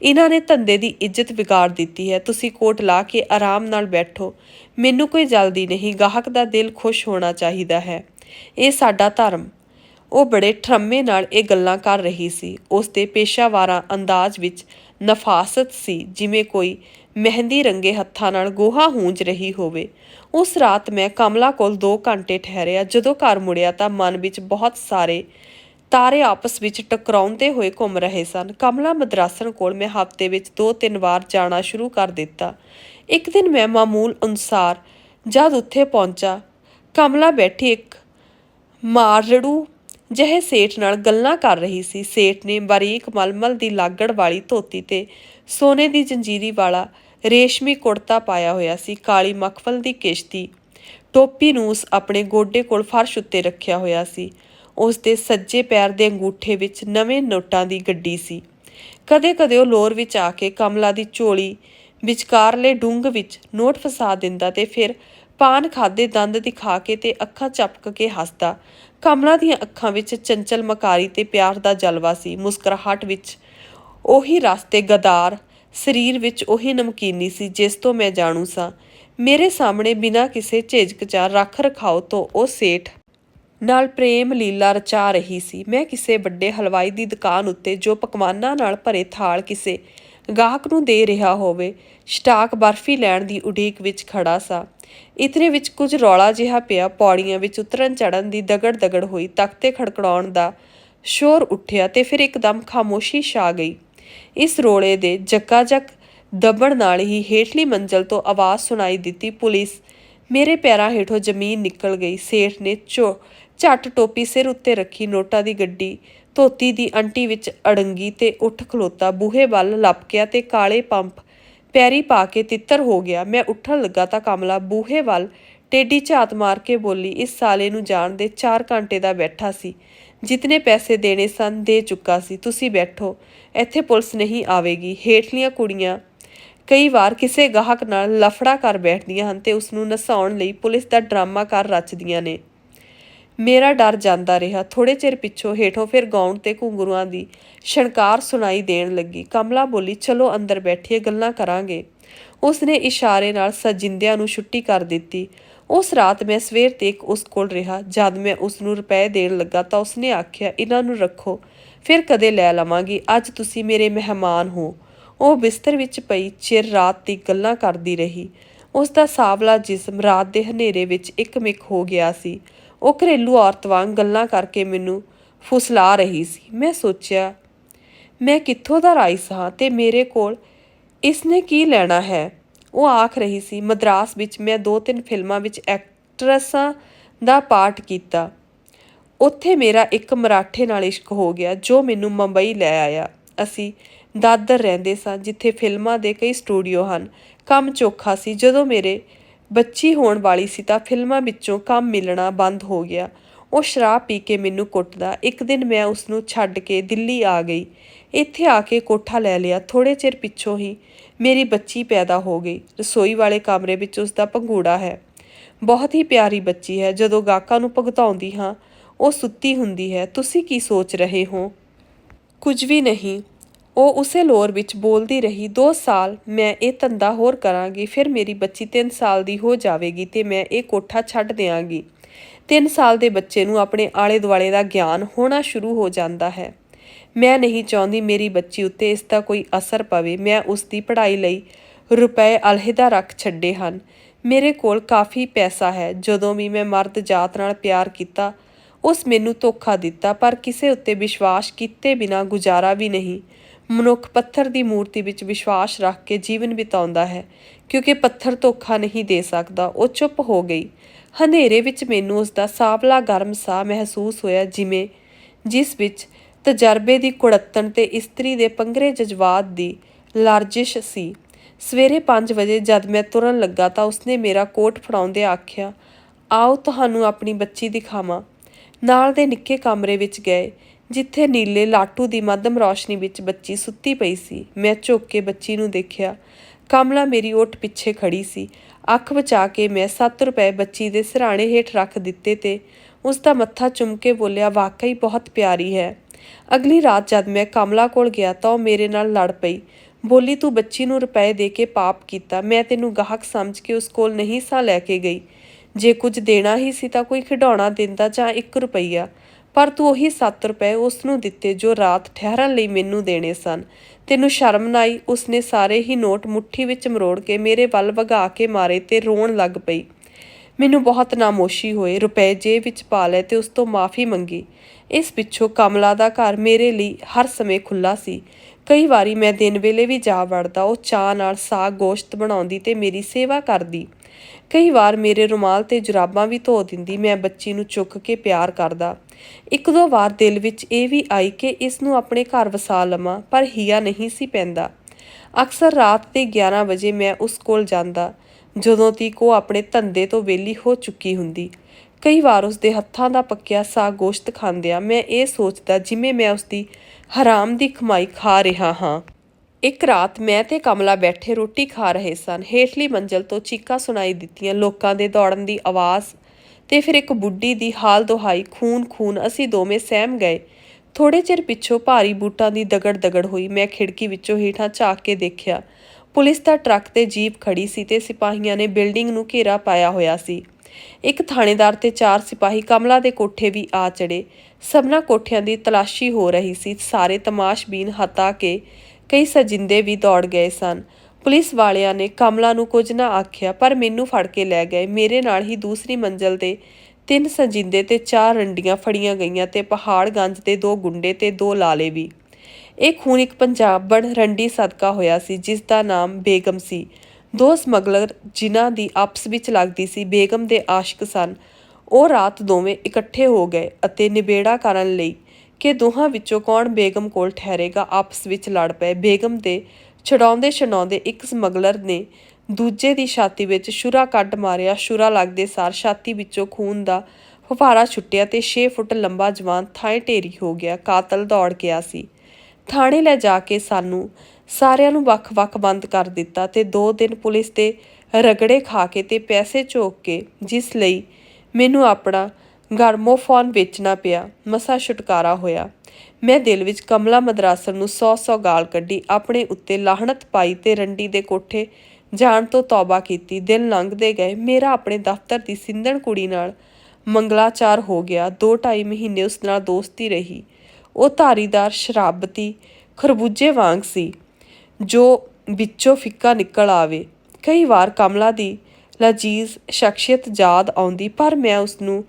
Speaker 1: ਇਹਨਾਂ ਨੇ ਧੰਦੇ ਦੀ ਇੱਜ਼ਤ ਵਿਗਾੜ ਦਿੱਤੀ ਹੈ। ਤੁਸੀਂ ਕੋਟ ਲਾ ਕੇ ਆਰਾਮ ਨਾਲ ਬੈਠੋ। ਮੈਨੂੰ ਕੋਈ ਜਲਦੀ ਨਹੀਂ। ਗਾਹਕ ਦਾ ਦਿਲ ਖੁਸ਼ ਹੋਣਾ ਚਾਹੀਦਾ ਹੈ। ਇਹ ਸਾਡਾ ਧਰਮ। ਉਹ ਬੜੇ ਠਰਮੇ ਨਾਲ ਇਹ ਗੱਲਾਂ ਕਰ ਰਹੀ ਸੀ। ਉਸ ਦੇ ਪੇਸ਼ਾਵਾਰਾਂ ਅੰਦਾਜ਼ ਵਿੱਚ ਨਫਾਸਤ ਸੀ, ਜਿਵੇਂ ਕੋਈ ਮਹਿੰਦੀ ਰੰਗੇ ਹੱਥਾਂ ਨਾਲ ਗੋਹਾ ਹੂੰਜ ਰਹੀ ਹੋਵੇ। ਉਸ ਰਾਤ ਮੈਂ ਕਮਲਾ ਕੋਲ 2 ਘੰਟੇ ਠਹਿਰਿਆ। ਜਦੋਂ ਘਰ ਮੁੜਿਆ ਤਾਂ ਮਨ ਵਿੱਚ ਬਹੁਤ ਸਾਰੇ ਤਾਰੇ ਆਪਸ ਵਿੱਚ ਟਕਰਾਉਂਦੇ ਹੋਏ ਘੁੰਮ ਰਹੇ ਸਨ। ਕਮਲਾ ਮਦਰਾਸਨ ਕੋਲ ਮੈਂ ਹਫ਼ਤੇ ਵਿੱਚ ਦੋ ਤਿੰਨ ਵਾਰ ਜਾਣਾ ਸ਼ੁਰੂ ਕਰ ਦਿੱਤਾ। ਇੱਕ ਦਿਨ ਮੈਂ ਮਾਮੂਲ ਅਨੁਸਾਰ ਜਦ ਉੱਥੇ ਪਹੁੰਚਾ, ਕਮਲਾ ਬੈਠੀ ਇੱਕ ਮਾਰੜੂ ਜਿਹੇ ਸੇਠ ਨਾਲ ਗੱਲਾਂ ਕਰ ਰਹੀ ਸੀ। ਸੇਠ ਨੇ ਬਾਰੀਕ ਮਲਮਲ ਦੀ ਲਾਗੜ ਵਾਲੀ ਧੋਤੀ ਤੇ ਸੋਨੇ ਦੀ ਜੰਜੀਰੀ ਵਾਲਾ ਰੇਸ਼ਮੀ ਕੁੜਤਾ ਪਾਇਆ ਹੋਇਆ ਸੀ, ਕਾਲੀ ਮਖਫਲ ਦੀ ਕਿਸ਼ਤੀ। ਟੋਪੀ ਨੂੰ ਉਸ ਆਪਣੇ ਗੋਡੇ ਕੋਲ ਫਰਸ਼ ਉੱਤੇ ਰੱਖਿਆ ਹੋਇਆ ਸੀ। ਉਸ ਦੇ ਸੱਜੇ ਪੈਰ ਦੇ ਅੰਗੂਠੇ ਵਿੱਚ ਨਵੇਂ ਨੋਟਾਂ ਦੀ ਗੱਡੀ ਸੀ। ਕਦੇ-ਕਦੇ ਉਹ ਲੋਰ ਵਿੱਚ ਆ ਕੇ ਕਮਲਾ ਦੀ ਝੋਲੀ ਵਿਚਕਾਰਲੇ ਡੂੰਘ ਵਿੱਚ ਨੋਟ ਫਸਾ ਦਿੰਦਾ ਤੇ ਫਿਰ ਪਾਨ ਖਾਦੇ ਦੰਦ ਦਿਖਾ ਕੇ ਤੇ ਅੱਖਾਂ ਚਪਕ ਕੇ ਹੱਸਦਾ। ਕਮਲਾ ਦੀਆਂ ਅੱਖਾਂ ਵਿੱਚ ਚੰਚਲ ਮਕਾਰੀ ਤੇ ਪਿਆਰ ਦਾ ਜਲਵਾ ਸੀ। ਮੁਸਕਰਾਹਟ ਵਿੱਚ ਉਹੀ ਰਸਤੇ ਗਦਾਰ ਸਰੀਰ ਵਿੱਚ ਉਹੀ ਨਮਕੀਨੀ ਸੀ ਜਿਸ ਤੋਂ ਮੈਂ ਜਾਣੂ ਸਾਂ। ਮੇਰੇ ਸਾਹਮਣੇ ਬਿਨਾਂ ਕਿਸੇ ਝਿਜਕਚਾ ਰੱਖ ਰਖਾਓ ਤੋਂ ਉਹ ਸੇਠ ਨਾਲ ਪ੍ਰੇਮ ਲੀਲਾ ਰਚਾ ਰਹੀ ਸੀ। ਮੈਂ ਕਿਸੇ ਵੱਡੇ ਹਲਵਾਈ ਦੀ ਦੁਕਾਨ ਉੱਤੇ ਜੋ ਪਕਵਾਨਾਂ ਨਾਲ ਭਰੇ ਥਾਲ ਕਿਸੇ ਗਾਹਕ ਨੂੰ ਦੇ ਰਿਹਾ ਹੋਵੇ, ਸਟਾਕ ਬਰਫੀ ਲੈਣ ਦੀ ਉਡੀਕ ਵਿੱਚ ਖੜਾ ਸਾਂ। ਇਤਨੇ ਵਿੱਚ ਕੁਝ ਰੌਲਾ ਜਿਹਾ ਪਿਆ ਪੌੜੀਆਂ ਵਿੱਚ ਉਤਰਨ ਚੜਨ ਦੀ ਦਗੜ ਦਗੜ ਹੋਈ। ਤਖਤੇ ਖੜਕੜਾਉਣ ਦਾ ਸ਼ੋਰ ਉੱਠਿਆ ਤੇ ਫਿਰ ਇੱਕਦਮ ਖਾਮੋਸ਼ੀ ਛਾ ਗਈ। ਇਸ ਰੋਲੇ ਦੇ ਜੱਕਾ-ਜੱਕ ਦੱਬਣ ਨਾਲ ਹੀ ਹੇਠਲੀ ਮੰਜ਼ਲ ਤੋਂ ਆਵਾਜ਼ ਸੁਣਾਈ ਦਿੱਤੀ ਪੁਲਿਸ। ਮੇਰੇ ਪੈਰਾਂ ਹੇਠੋਂ ਜ਼ਮੀਨ ਨਿਕਲ ਗਈ। ਸੇਠ ਨੇ ਝੋ ਝੱਟ ਟੋਪੀ ਸਿਰ ਉੱਤੇ ਰੱਖੀ। ਨੋਟਾਂ ਦੀ ਗੱਡੀ ਧੋਤੀ ਦੀ ਅੰਟੀ ਵਿੱਚ ਅੜੰਗੀ ਤੇ ਉੱਠ ਖਲੋਤਾ। ਬੂਹੇ ਵੱਲ ਲਪਕਿਆ ਤੇ ਕਾਲੇ ਪੰਪ ਪੈਰੀ ਪਾ ਕੇ ਤਿੱਤਰ ਹੋ ਗਿਆ। ਮੈਂ ਉੱਠਣ ਲੱਗਾ ਤਾਂ ਕਮਲਾ ਬੂਹੇ ਵੱਲ ਟੇਡੀ ਝਾਤ ਮਾਰ ਕੇ ਬੋਲੀ, ਇਸ ਸਾਲੇ ਨੂੰ ਜਾਣ ਦੇ 4 ਘੰਟੇ ਦਾ ਬੈਠਾ ਸੀ। ਜਿਤਨੇ ਪੈਸੇ ਦੇਣੇ ਸਨ, ਦੇ ਚੁੱਕਾ ਸੀ। ਤੁਸੀਂ ਬੈਠੋ, ਇੱਥੇ ਪੁਲਿਸ ਨਹੀਂ ਆਵੇਗੀ। ਹੇਠਲੀਆਂ ਕੁੜੀਆਂ ਕਈ ਵਾਰ ਕਿਸੇ ਗਾਹਕ ਨਾਲ ਲਫੜਾ ਕਰ ਬੈਠਦੀਆਂ ਹਨ ਤੇ ਉਸ ਨੂੰ ਨਸਾਉਣ ਲਈ ਪੁਲਿਸ ਦਾ ਡਰਾਮਾ ਕਰ ਰਚਦੀਆਂ ਨੇ। ਮੇਰਾ ਡਰ ਜਾਂਦਾ ਰਿਹਾ। ਥੋੜੇ ਚਿਰ ਪਿੱਛੋਂ ਹੇਠੋਂ ਫਿਰ ਗਾਉਣ ਤੇ ਘੁੰਗਰੂਆਂ ਦੀ ਛਣਕਾਰ ਸੁਣਾਈ ਦੇਣ ਲੱਗੀ। ਕਮਲਾ ਬੋਲੀ, ਚਲੋ ਅੰਦਰ ਬੈਠੀਏ, ਗੱਲਾਂ ਕਰਾਂਗੇ। ਉਸ ਨੇ ਇਸ਼ਾਰੇ ਨਾਲ ਸਜਿੰਦਿਆਂ ਨੂੰ ਛੁੱਟੀ ਕਰ ਦਿੱਤੀ। ਉਸ ਰਾਤ ਮੈਂ ਸਵੇਰ ਤੱਕ ਉਸ ਕੋਲ ਰਿਹਾ, ਜਦ ਮੈਂ ਉਸ ਨੂੰ ਰੁਪਏ ਦੇਣ ਲੱਗਾ ਤਾਂ ਉਸਨੇ ਆਖਿਆ, ਇਹਨਾਂ ਨੂੰ ਰੱਖੋ, ਫਿਰ ਕਦੇ ਲੈ ਲਵਾਂਗੀ, ਅੱਜ ਤੁਸੀਂ ਮੇਰੇ ਮਹਿਮਾਨ ਹੋ। ਉਹ ਬਿਸਤਰ ਵਿੱਚ ਪਈ, ਚਿਰ ਰਾਤ ਦੀ ਗੱਲਾਂ ਕਰਦੀ ਰਹੀ। ਉਸ ਦਾ ਸਾਵਲਾ ਜਿਸਮ ਰਾਤ ਦੇ ਹਨੇਰੇ ਵਿੱਚ ਇੱਕ ਇੱਕਮਿਕ ਹੋ ਗਿਆ ਸੀ। ਉਹ ਘਰੇਲੂ ਔਰਤ ਵਾਂਗ ਗੱਲਾਂ ਕਰਕੇ ਮੈਨੂੰ ਫੁਸਲਾ ਰਹੀ ਸੀ। ਮੈਂ ਸੋਚਿਆ, ਮੈਂ ਕਿੱਥੋਂ ਦਾ ਰਾਈਸ ਹਾਂ ਤੇ ਮੇਰੇ ਕੋਲ ਇਸ ਨੇ ਕੀ ਲੈਣਾ ਹੈ? ਉਹ ਆਖ ਰਹੀ ਸੀ, ਮਦਰਾਸ ਵਿੱਚ ਮੈਂ ਦੋ ਤਿੰਨ ਫਿਲਮਾਂ ਵਿੱਚ ਐਕਟਰਸਾਂ ਦਾ ਪਾਠ ਕੀਤਾ। ਉੱਥੇ ਮੇਰਾ ਇੱਕ ਮਰਾਠੇ ਨਾਲ ਇਸ਼ਕ ਹੋ ਗਿਆ, ਜੋ ਮੈਨੂੰ ਮੁੰਬਈ ਲੈ ਆਇਆ। ਅਸੀਂ ਦਾਦਰ ਰਹਿੰਦੇ ਸਾਂ, ਜਿੱਥੇ ਫਿਲਮਾਂ ਦੇ ਕਈ ਸਟੂਡੀਓ ਹਨ। ਕੰਮ ਚੋਖਾ ਸੀ। ਜਦੋਂ ਮੇਰੇ ਬੱਚੀ ਹੋਣ ਵਾਲੀ ਸੀ ਤਾਂ ਫਿਲਮਾਂ ਵਿੱਚੋਂ ਕੰਮ ਮਿਲਣਾ ਬੰਦ ਹੋ ਗਿਆ। ਉਹ ਸ਼ਰਾਬ ਪੀ ਕੇ ਮੈਨੂੰ ਕੁੱਟਦਾ। ਇੱਕ ਦਿਨ ਮੈਂ ਉਸ ਨੂੰ ਛੱਡ ਕੇ ਦਿੱਲੀ ਆ ਗਈ। ਇੱਥੇ ਆ ਕੇ ਕੋਠਾ ਲੈ ਲਿਆ ਥੋੜੇ ਚਿਰ ਪਿੱਛੋਂ ਹੀ ਮੇਰੀ ਬੱਚੀ ਪੈਦਾ ਹੋ ਗਈ। ਰਸੋਈ ਵਾਲੇ ਕਮਰੇ ਵਿੱਚ ਉਸ ਦਾ ਪੰਘੂੜਾ ਹੈ। ਬਹੁਤ ਹੀ ਪਿਆਰੀ ਬੱਚੀ ਹੈ, ਜਦੋਂ ਗਾਕਾਂ ਨੂੰ ਭਗਤਾਉਂਦੀ ਹਾਂ, ਉਹ ਸੁੱਤੀ ਹੁੰਦੀ ਹੈ। ਤੁਸੀਂ ਕੀ ਸੋਚ ਰਹੇ ਹੋ? ਕੁਝ ਵੀ ਨਹੀਂ। ਉਹ ਉਸੇ ਲੋਰ ਵਿੱਚ ਬੋਲਦੀ ਰਹੀ 2 ਸਾਲ, ਮੈਂ ਇਹ ਧੰਦਾ ਹੋਰ ਕਰਾਂਗੀ, ਫਿਰ ਮੇਰੀ ਬੱਚੀ 3 ਸਾਲ ਦੀ ਹੋ ਜਾਵੇਗੀ ਤੇ ਮੈਂ ਇਹ ਕੋਠਾ ਛੱਡ ਦਿਆਂਗੀ। 3 ਸਾਲ ਦੇ ਬੱਚੇ ਨੂੰ ਆਪਣੇ ਆਲੇ ਦੁਆਲੇ ਦਾ ਗਿਆਨ ਹੋਣਾ ਸ਼ੁਰੂ ਹੋ ਜਾਂਦਾ ਹੈ। ਮੈਂ ਨਹੀਂ ਚਾਹੁੰਦੀ ਮੇਰੀ ਬੱਚੀ ਉੱਤੇ ਇਸ ਦਾ ਕੋਈ ਅਸਰ ਪਵੇ। ਮੈਂ ਉਸ ਦੀ ਪੜ੍ਹਾਈ ਲਈ ਰੁਪਏ ਅਲਹਿਦਾ ਰੱਖ ਛੱਡੇ ਹਨ। ਮੇਰੇ ਕੋਲ ਕਾਫੀ ਪੈਸਾ ਹੈ। ਜਦੋਂ ਵੀ ਮੈਂ ਮਰਦ ਜਾਤ ਨਾਲ ਪਿਆਰ ਕੀਤਾ, ਉਸ ਮੈਨੂੰ ਧੋਖਾ ਦਿੱਤਾ, ਪਰ ਕਿਸੇ ਉੱਤੇ ਵਿਸ਼ਵਾਸ ਕੀਤੇ ਬਿਨਾ ਗੁਜ਼ਾਰਾ ਵੀ ਨਹੀਂ। ਮਨੁੱਖ ਪੱਥਰ ਦੀ ਮੂਰਤੀ ਵਿੱਚ ਵਿਸ਼ਵਾਸ ਰੱਖ ਕੇ ਜੀਵਨ ਬਿਤਾਉਂਦਾ ਹੈ, ਕਿਉਂਕਿ ਪੱਥਰ ਧੋਖਾ ਨਹੀਂ ਦੇ ਸਕਦਾ। ਉਹ ਚੁੱਪ ਹੋ ਗਈ। ਹਨੇਰੇ ਵਿੱਚ ਮੈਨੂੰ ਉਸ ਦਾ ਸਾਵਲਾ ਗਰਮ ਸਾਹ ਮਹਿਸੂਸ ਹੋਇਆ, ਜਿਵੇਂ, ਜਿਸ ਵਿੱਚ ਤਜਰਬੇ ਦੀ ਕੁੜੱਤਣ ਤੇ ਇਸਤਰੀ ਦੇ ਪੰਗਰੇ ਜਜ਼ਬਾਤ ਦੀ ਲਾਰਜਿਸ਼ ਸੀ। ਸਵੇਰੇ 5 ਵਜੇ ਜਦ ਮੈਂ ਤੁਰਨ ਲੱਗਾ ਤਾਂ ਉਸਨੇ ਮੇਰਾ ਕੋਟ ਫੜਾਉਂਦੇ ਆਖਿਆ, ਆਓ ਤੁਹਾਨੂੰ ਆਪਣੀ ਬੱਚੀ ਦਿਖਾਵਾਂ। ਨਾਲ ਦੇ ਨਿੱਕੇ ਕਮਰੇ ਵਿੱਚ ਗਏ, ਜਿੱਥੇ ਨੀਲੇ ਲਾਟੂ ਦੀ ਮੱਧਮ ਰੌਸ਼ਨੀ ਵਿੱਚ ਬੱਚੀ ਸੁੱਤੀ ਪਈ ਸੀ। ਮੈਂ ਝੁੱਕ ਕੇ ਬੱਚੀ ਨੂੰ ਦੇਖਿਆ। ਕਮਲਾ ਮੇਰੀ ਓਟ ਪਿੱਛੇ ਖੜੀ ਸੀ। ਅੱਖ ਬਚਾ ਕੇ ਮੈਂ 7 ਰੁਪਏ ਬੱਚੀ ਦੇ ਸਿਰਹਾਣੇ ਹੇਠ ਰੱਖ ਦਿੱਤੇ ਤੇ ਉਸ ਦਾ ਮੱਥਾ ਚੁੰਮ ਕੇ ਬੋਲਿਆ, ਵਾਕਈ ਬਹੁਤ ਪਿਆਰੀ ਹੈ। ਅਗਲੀ ਰਾਤ ਜਦ ਮੈਂ ਕਮਲਾ ਕੋਲ ਗਿਆ ਤਾਂ ਉਹ ਮੇਰੇ ਨਾਲ ਲੜ ਪਈ। ਬੋਲੀ, ਤੂੰ ਬੱਚੀ ਨੂੰ ਰੁਪਏ ਦੇ ਕੇ ਪਾਪ ਕੀਤਾ। ਮੈਂ ਤੈਨੂੰ ਗਾਹਕ ਸਮਝ ਕੇ ਉਸ ਕੋਲ ਨਹੀਂ ਸਾਂ ਲੈ ਕੇ ਗਈ। ਜੇ ਕੁਝ ਦੇਣਾ ਹੀ ਸੀ ਤਾਂ ਕੋਈ ਖਿਡੌਣਾ ਦਿੰਦਾ ਜਾਂ 1 ਰੁਪਈਆ। ਪਰ ਤੂੰ ਉਹੀ 7 ਰੁਪਏ ਉਸ ਨੂੰ ਦਿੱਤੇ ਜੋ ਰਾਤ ਠਹਿਰਨ ਲਈ ਮੈਨੂੰ ਦੇਣੇ ਸਨ। ਤੈਨੂੰ ਸ਼ਰਮ ਨਾ ਆਈ ਉਸਨੇ ਸਾਰੇ ਹੀ ਨੋਟ ਮੁੱਠੀ ਵਿੱਚ ਮਰੋੜ ਕੇ ਮੇਰੇ ਵੱਲ ਵਗਾ ਕੇ ਮਾਰੇ ਤੇ ਰੋਣ ਲੱਗ ਪਈ। ਮੈਨੂੰ ਬਹੁਤ ਨਾਮੋਸ਼ੀ ਹੋਏ। ਰੁਪਏ ਜੇਬ ਵਿੱਚ ਪਾ ਲਏ ਤੇ ਉਸ ਤੋਂ ਮਾਫੀ ਮੰਗੀ। ਇਸ ਪਿੱਛੋਂ ਕਮਲਾ ਦਾ ਘਰ ਮੇਰੇ ਲਈ ਹਰ ਸਮੇਂ ਖੁੱਲਾ ਸੀ। ਕਈ ਵਾਰੀ ਮੈਂ ਦਿਨ ਵੇਲੇ ਵੀ ਜਾ ਵੜਦਾ, ਉਹ ਚਾਹ ਨਾਲ ਸਾਗ ਗੋਸ਼ਤ ਬਣਾਉਂਦੀ ਤੇ ਮੇਰੀ ਸੇਵਾ ਕਰਦੀ। ਕਈ ਵਾਰ ਮੇਰੇ ਰੁਮਾਲ ਤੇ ਜੁਰਾਬਾਂ ਵੀ ਧੋ ਦਿੰਦੀ, ਮੈਂ ਬੱਚੀ ਨੂੰ ਚੁੱਕ ਕੇ ਪਿਆਰ ਕਰਦਾ। ਇੱਕ ਦੋ ਵਾਰ ਦਿਲ ਵਿੱਚ ਇਹ ਵੀ ਆਈ ਕਿ ਇਸ ਨੂੰ ਆਪਣੇ ਘਰ ਵਸਾ ਲਵਾਂ, ਪਰ ਹਿਆ ਨਹੀਂ ਸੀ ਪੈਂਦਾ। ਅਕਸਰ ਰਾਤ ਦੇ 11 ਵਜੇ ਮੈਂ ਉਸ ਕੋਲ ਜਾਂਦਾ, ਜਦੋਂ ਤੀਕ ਉਹ ਆਪਣੇ ਧੰਦੇ ਤੋਂ ਵਿਹਲੀ ਹੋ ਚੁੱਕੀ ਹੁੰਦੀ। ਕਈ ਵਾਰ ਉਸ ਦੇ ਹੱਥਾਂ ਦਾ ਪੱਕਿਆ ਸਾ ਗੋਸ਼ਤ ਖਾਂਦਿਆਂ ਮੈਂ ਇਹ ਸੋਚਦਾ ਜਿਵੇਂ ਮੈਂ ਉਸ ਦੀ ਹਰਾਮ ਦੀ ਕਮਾਈ ਖਾ ਰਿਹਾ ਹਾਂ। ਇੱਕ ਰਾਤ ਮੈਂ ਤੇ ਕਮਲਾ ਬੈਠੇ ਰੋਟੀ ਖਾ ਰਹੇ ਸਨ। ਹੇਠਲੀ ਮੰਜ਼ਲ ਤੋਂ ਚੀਕਾਂ ਸੁਣਾਈ ਦਿੱਤੀਆਂ ਲੋਕਾਂ ਦੇ ਦੌੜਨ ਦੀ ਆਵਾਜ਼ ਤੇ ਫਿਰ ਇੱਕ ਬੁੱਢੀ ਦੀ ਹਾਲ ਦੁਹਾਈ ਖੂਨ ਖੂਨ ਅਸੀਂ ਦੋਵੇਂ ਸਹਿਮ ਗਏ। ਥੋੜੇ ਚਿਰ ਪਿੱਛੋਂ ਭਾਰੀ ਬੂਟਾਂ ਦੀ ਦਗੜ ਦਗੜ ਹੋਈ। ਮੈਂ ਖਿੜਕੀ ਵਿੱਚੋਂ ਹੇਠਾਂ ਝਾਕ ਕੇ ਦੇਖਿਆ। ਪੁਲਿਸ ਦਾ ਟਰੱਕ ਤੇ ਜੀਪ ਖੜੀ ਸੀ ਤੇ ਸਿਪਾਹੀਆਂ ਨੇ ਬਿਲਡਿੰਗ ਨੂੰ ਘੇਰਾ ਪਾਇਆ ਹੋਇਆ ਸੀ। ਇੱਕ ਥਾਣੇਦਾਰ ਤੇ ਚਾਰ ਸਿਪਾਹੀ ਕਮਲਾ ਦੇ ਕੋਠੇ ਵੀ ਆ ਚੜੇ। ਸਭਨਾ ਕੋਠਿਆਂ ਦੀ ਤਲਾਸ਼ੀ ਹੋ ਰਹੀ ਸੀ। ਸਾਰੇ ਤਮਾਸ਼ਬੀਨ ਹਤਾ ਕੇ ਕਈ ਸਜਿੰਦੇ ਵੀ ਦੌੜ ਗਏ ਸਨ। ਪੁਲਿਸ ਵਾਲਿਆਂ ਨੇ ਕਮਲਾ ਨੂੰ ਕੁਝ ਨਾ ਆਖਿਆ, ਪਰ ਮੈਨੂੰ ਫੜ ਕੇ ਲੈ ਗਏ। ਮੇਰੇ ਨਾਲ ਹੀ ਦੂਸਰੀ ਮੰਜ਼ਲ ਤੇ ਤਿੰਨ ਸਜਿੰਦੇ ਤੇ ਚਾਰ ਰੰਡੀਆਂ ਫੜੀਆਂ ਗਈਆਂ ਤੇ ਪਹਾੜਗੰਜ ਦੇ ਦੋ ਗੁੰਡੇ ਤੇ ਦੋ ਲਾਲੇ ਵੀ। ਇਹ ਖੂਨ ਇੱਕ ਪੰਜਾਬਣ ਰੰਡੀ ਸਦਕਾ ਹੋਇਆ ਸੀ ਜਿਸ ਦਾ ਨਾਮ ਬੇਗਮ ਸੀ। ਦੋ ਸਮਗਲਰ ਜਿਨ੍ਹਾਂ ਦੀ ਆਪਸ ਵਿੱਚ ਲੱਗਦੀ ਸੀ ਬੇਗਮ ਦੇ ਆਸ਼ਿਕ ਸਨ, ਉਹ ਰਾਤ ਦੋਵੇਂ ਇਕੱਠੇ ਹੋ ਗਏ ਅਤੇ ਨਿਬੇੜਾ ਕਰਨ ਲਈ ਕਿ ਦੋਹਾਂ ਵਿੱਚੋਂ ਕੌਣ ਬੇਗਮ ਕੋਲ ਠਹਿਰੇਗਾ, ਆਪਸ ਵਿੱਚ ਲੜ ਪਏ। ਬੇਗਮ ਦੇ ਛਡਾਉਂਦੇ ਛਡਾਉਂਦੇ ਇੱਕ ਸਮਗਲਰ ਨੇ ਦੂਜੇ ਦੀ ਛਾਤੀ ਵਿੱਚ ਸ਼ੁਰਾ ਕੱਢ ਮਾਰਿਆ। ਸ਼ੁਰਾ ਲੱਗਦੇ ਸਾਰ ਛਾਤੀ ਵਿੱਚੋਂ ਖੂਨ ਦਾ ਫੁਹਾਰਾ ਛੁੱਟਿਆ ਤੇ 6 ਫੁੱਟ ਲੰਬਾ ਜਵਾਨ ਥਾਂ ਢੇਰੀ ਹੋ ਗਿਆ। ਕਾਤਲ ਦੌੜ ਗਿਆ ਸੀ। ਥਾਣੇ ਲੈ ਜਾ ਕੇ ਸਾਨੂੰ ਸਾਰਿਆਂ ਨੂੰ ਵੱਖ-ਵੱਖ ਬੰਦ ਕਰ ਦਿੱਤਾ ਤੇ 2 ਦਿਨ ਪੁਲਿਸ ਦੇ ਰਗੜੇ ਖਾ ਕੇ ਤੇ ਪੈਸੇ ਝੋਕ ਕੇ, ਜਿਸ ਲਈ ਮੈਨੂੰ ਆਪਣਾ ਗਰਮੋਫੋਨ ਵੇਚਣਾ ਪਿਆ, ਮਸਾ ਛੁਟਕਾਰਾ ਹੋਇਆ। ਮੈਂ ਦਿਲ ਵਿੱਚ ਕਮਲਾ ਮਦਰਾਸਰ ਨੂੰ ਸੌ ਸੌ ਗਾਲ ਕੱਢੀ, ਆਪਣੇ ਉੱਤੇ ਲਾਹਣਤ ਪਾਈ ਤੇ ਰੰਡੀ ਦੇ ਕੋਠੇ ਜਾਣ ਤੋਂ ਤੌਬਾ ਕੀਤੀ। ਦਿਨ ਲੰਘਦੇ ਗਏ। ਮੇਰਾ ਆਪਣੇ ਦਫ਼ਤਰ ਦੀ ਸਿੰਧਣ ਕੁੜੀ ਨਾਲ ਮੰਗਲਾਚਾਰ ਹੋ ਗਿਆ। 2.5 ਮਹੀਨੇ ਉਸ ਨਾਲ ਦੋਸਤੀ ਰਹੀ। ਉਹ ਧਾਰੀਦਾਰ ਸ਼ਰਾਬਤੀ ਖਰਬੂਜੇ ਵਾਂਗ ਸੀ। ਜੋ ਵਿੱਚੋਂ ਫਿੱਕਾ ਨਿਕਲ ਆਵੇ। ਕਈ ਵਾਰ ਕਮਲਾ ਦੀ ਲਜੀਜ਼, ਸ਼ਖਸੀਅਤ ਯਾਦ ਆਉਂਦੀ, ਪਰ ਮੈਂ ਉਸ ਨੂੰ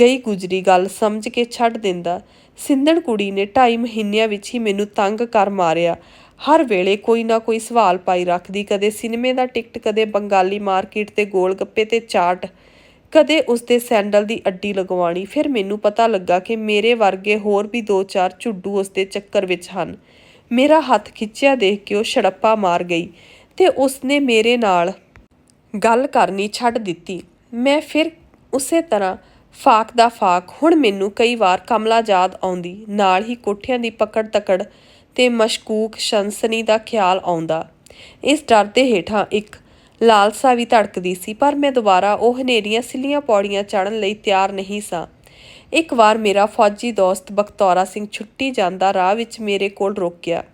Speaker 1: ਗਈ ਗੁਜਰੀ ਗੱਲ ਸਮਝ ਕੇ ਛੱਡ ਦਿੰਦਾ। ਸਿੰਧਣ ਕੁੜੀ ਨੇ ਢਾਈ ਮਹੀਨਿਆਂ ਵਿੱਚ ਹੀ ਮੈਨੂੰ ਤੰਗ ਕਰ ਮਾਰਿਆ। ਹਰ ਵੇਲੇ ਕੋਈ ਨਾ ਕੋਈ ਸਵਾਲ ਪਾਈ ਰੱਖਦੀ, ਕਦੇ ਸਿਨੇਮੇ ਦਾ ਟਿਕਟ, ਕਦੇ ਬੰਗਾਲੀ ਮਾਰਕੀਟ ਤੇ ਗੋਲ ਗੱਪੇ ਤੇ ਚਾਟ, ਕਦੇ ਉਸ ਦੇ ਸੈਂਡਲ ਦੀ ਅੱਡੀ ਲਗਵਾਣੀ ਫਿਰ ਮੈਨੂੰ ਪਤਾ ਲੱਗਾ ਕਿ ਮੇਰੇ ਵਰਗੇ ਹੋਰ ਵੀ ਦੋ ਚਾਰ ਝੁੱਡੂ ਉਸ ਦੇ ਚੱਕਰ ਵਿੱਚ ਹਨ। ਮੇਰਾ ਹੱਥ ਖਿੱਚਿਆ ਦੇਖ ਕੇ ਉਹ ਛੜੱਪਾ ਮਾਰ ਗਈ ਤੇ ਉਸਨੇ ਮੇਰੇ ਨਾਲ ਗੱਲ ਕਰਨੀ ਛੱਡ ਦਿੱਤੀ। ਮੈਂ ਫਿਰ ਉਸੇ ਤਰ੍ਹਾਂ ਫਾਕ ਦਾ ਫਾਕ, ਹੁਣ ਮੈਨੂੰ ਕਈ ਵਾਰ ਕਮਲਾ ਯਾਦ ਆਉਂਦੀ, ਨਾਲ ਹੀ ਕੋਠਿਆਂ ਦੀ ਪਕੜ ਤਕੜ ਤੇ ਮਸ਼ਕੂਕ ਸ਼ੰਸਨੀ ਦਾ ਖਿਆਲ ਆਉਂਦਾ। ਇਸ ਡਰ ਦੇ ਹੇਠਾਂ ਇੱਕ ਲਾਲਸਾ ਵੀ ਧੜਕਦੀ ਸੀ, ਪਰ ਮੈਂ ਦੁਬਾਰਾ ਉਹ ਹਨੇਰੀਆਂ, ਸਿੱਲੀਆਂ ਪੌੜੀਆਂ ਚੜ੍ਹਨ ਲਈ ਤਿਆਰ ਨਹੀਂ ਸਾਂ। ਇੱਕ ਵਾਰ ਮੇਰਾ ਫੌਜੀ ਦੋਸਤ ਬਖਤੌਰਾ ਸਿੰਘ ਛੁੱਟੀ ਜਾਂਦਾ ਰਾਹ ਵਿੱਚ ਮੇਰੇ ਕੋਲ ਰੁਕਿਆ।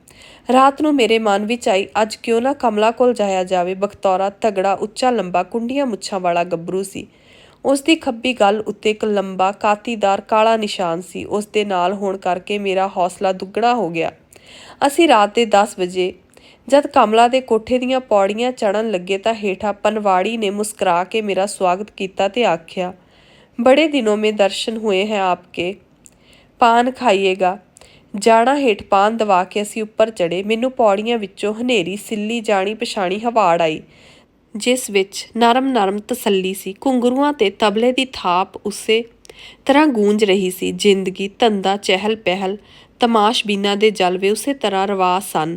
Speaker 1: ਰਾਤ ਨੂੰ ਮੇਰੇ ਮਨ ਵਿੱਚ ਆਈ, ਅੱਜ ਕਿਉਂ ਨਾ ਕਮਲਾ ਕੋਲ ਜਾਇਆ ਜਾਵੇ। ਬਖਤੌਰਾ ਤਗੜਾ, ਉੱਚਾ, ਲੰਬਾ, ਕੁੰਡੀਆਂ ਮੁੱਛਾਂ ਵਾਲਾ ਗੱਭਰੂ ਸੀ। ਉਸ ਦੀ ਖੱਬੀ ਗੱਲ ਉੱਤੇ ਇੱਕ ਲੰਬਾ, ਕਾਤੀਦਾਰ, ਕਾਲਾ ਨਿਸ਼ਾਨ ਸੀ। ਉਸ ਦੇ ਨਾਲ ਹੋਣ ਕਰਕੇ ਮੇਰਾ ਹੌਸਲਾ ਦੁੱਗਣਾ ਹੋ ਗਿਆ। ਅਸੀਂ ਰਾਤ ਦੇ 10 ਵਜੇ, ਜਦ ਕਮਲਾ ਦੇ ਕੋਠੇ ਦੀਆਂ ਪੌੜੀਆਂ ਚੜਨ ਲੱਗੇ ਤਾਂ ਹੇਠਾਂ ਪਨਵਾੜੀ ਨੇ ਮੁਸਕਰਾ ਕੇ ਮੇਰਾ ਸਵਾਗਤ ਕੀਤਾ ਤੇ ਆਖਿਆ ਬੜੇ ਦਿਨੋਂ ਮੇ ਦਰਸ਼ਨ ਹੋਏ ਹੈ ਆਪਕੇ। ਪਾਨ ਖਾਈਏਗਾ। ਜਾਣਾ ਹੇਠ ਪਾਨ ਦਵਾ ਕੇ ਅਸੀਂ ਉੱਪਰ ਚੜੇ ਮੈਨੂੰ ਪੌੜੀਆਂ ਵਿੱਚੋਂ ਹਨੇਰੀ, ਸਿੱਲੀ, ਜਾਣੀ ਪਛਾਣੀ ਹਵਾੜ ਆਈ, ਜਿਸ ਵਿੱਚ ਨਰਮ ਨਰਮ ਤਸੱਲੀ ਸੀ। ਘੁੰਗਰੂਆਂ ਤੇ ਤਬਲੇ ਦੀ ਥਾਪ ਉਸੇ ਤਰ੍ਹਾਂ ਗੂੰਜ ਰਹੀ ਸੀ। ਜ਼ਿੰਦਗੀ, ਧੰਦਾ, ਚਹਿਲ ਪਹਿਲ ਤਮਾਸ਼ਬੀਨਾਂ ਦੇ ਜਲਵੇ ਉਸੇ ਤਰ੍ਹਾਂ ਰਵਾ ਸਨ।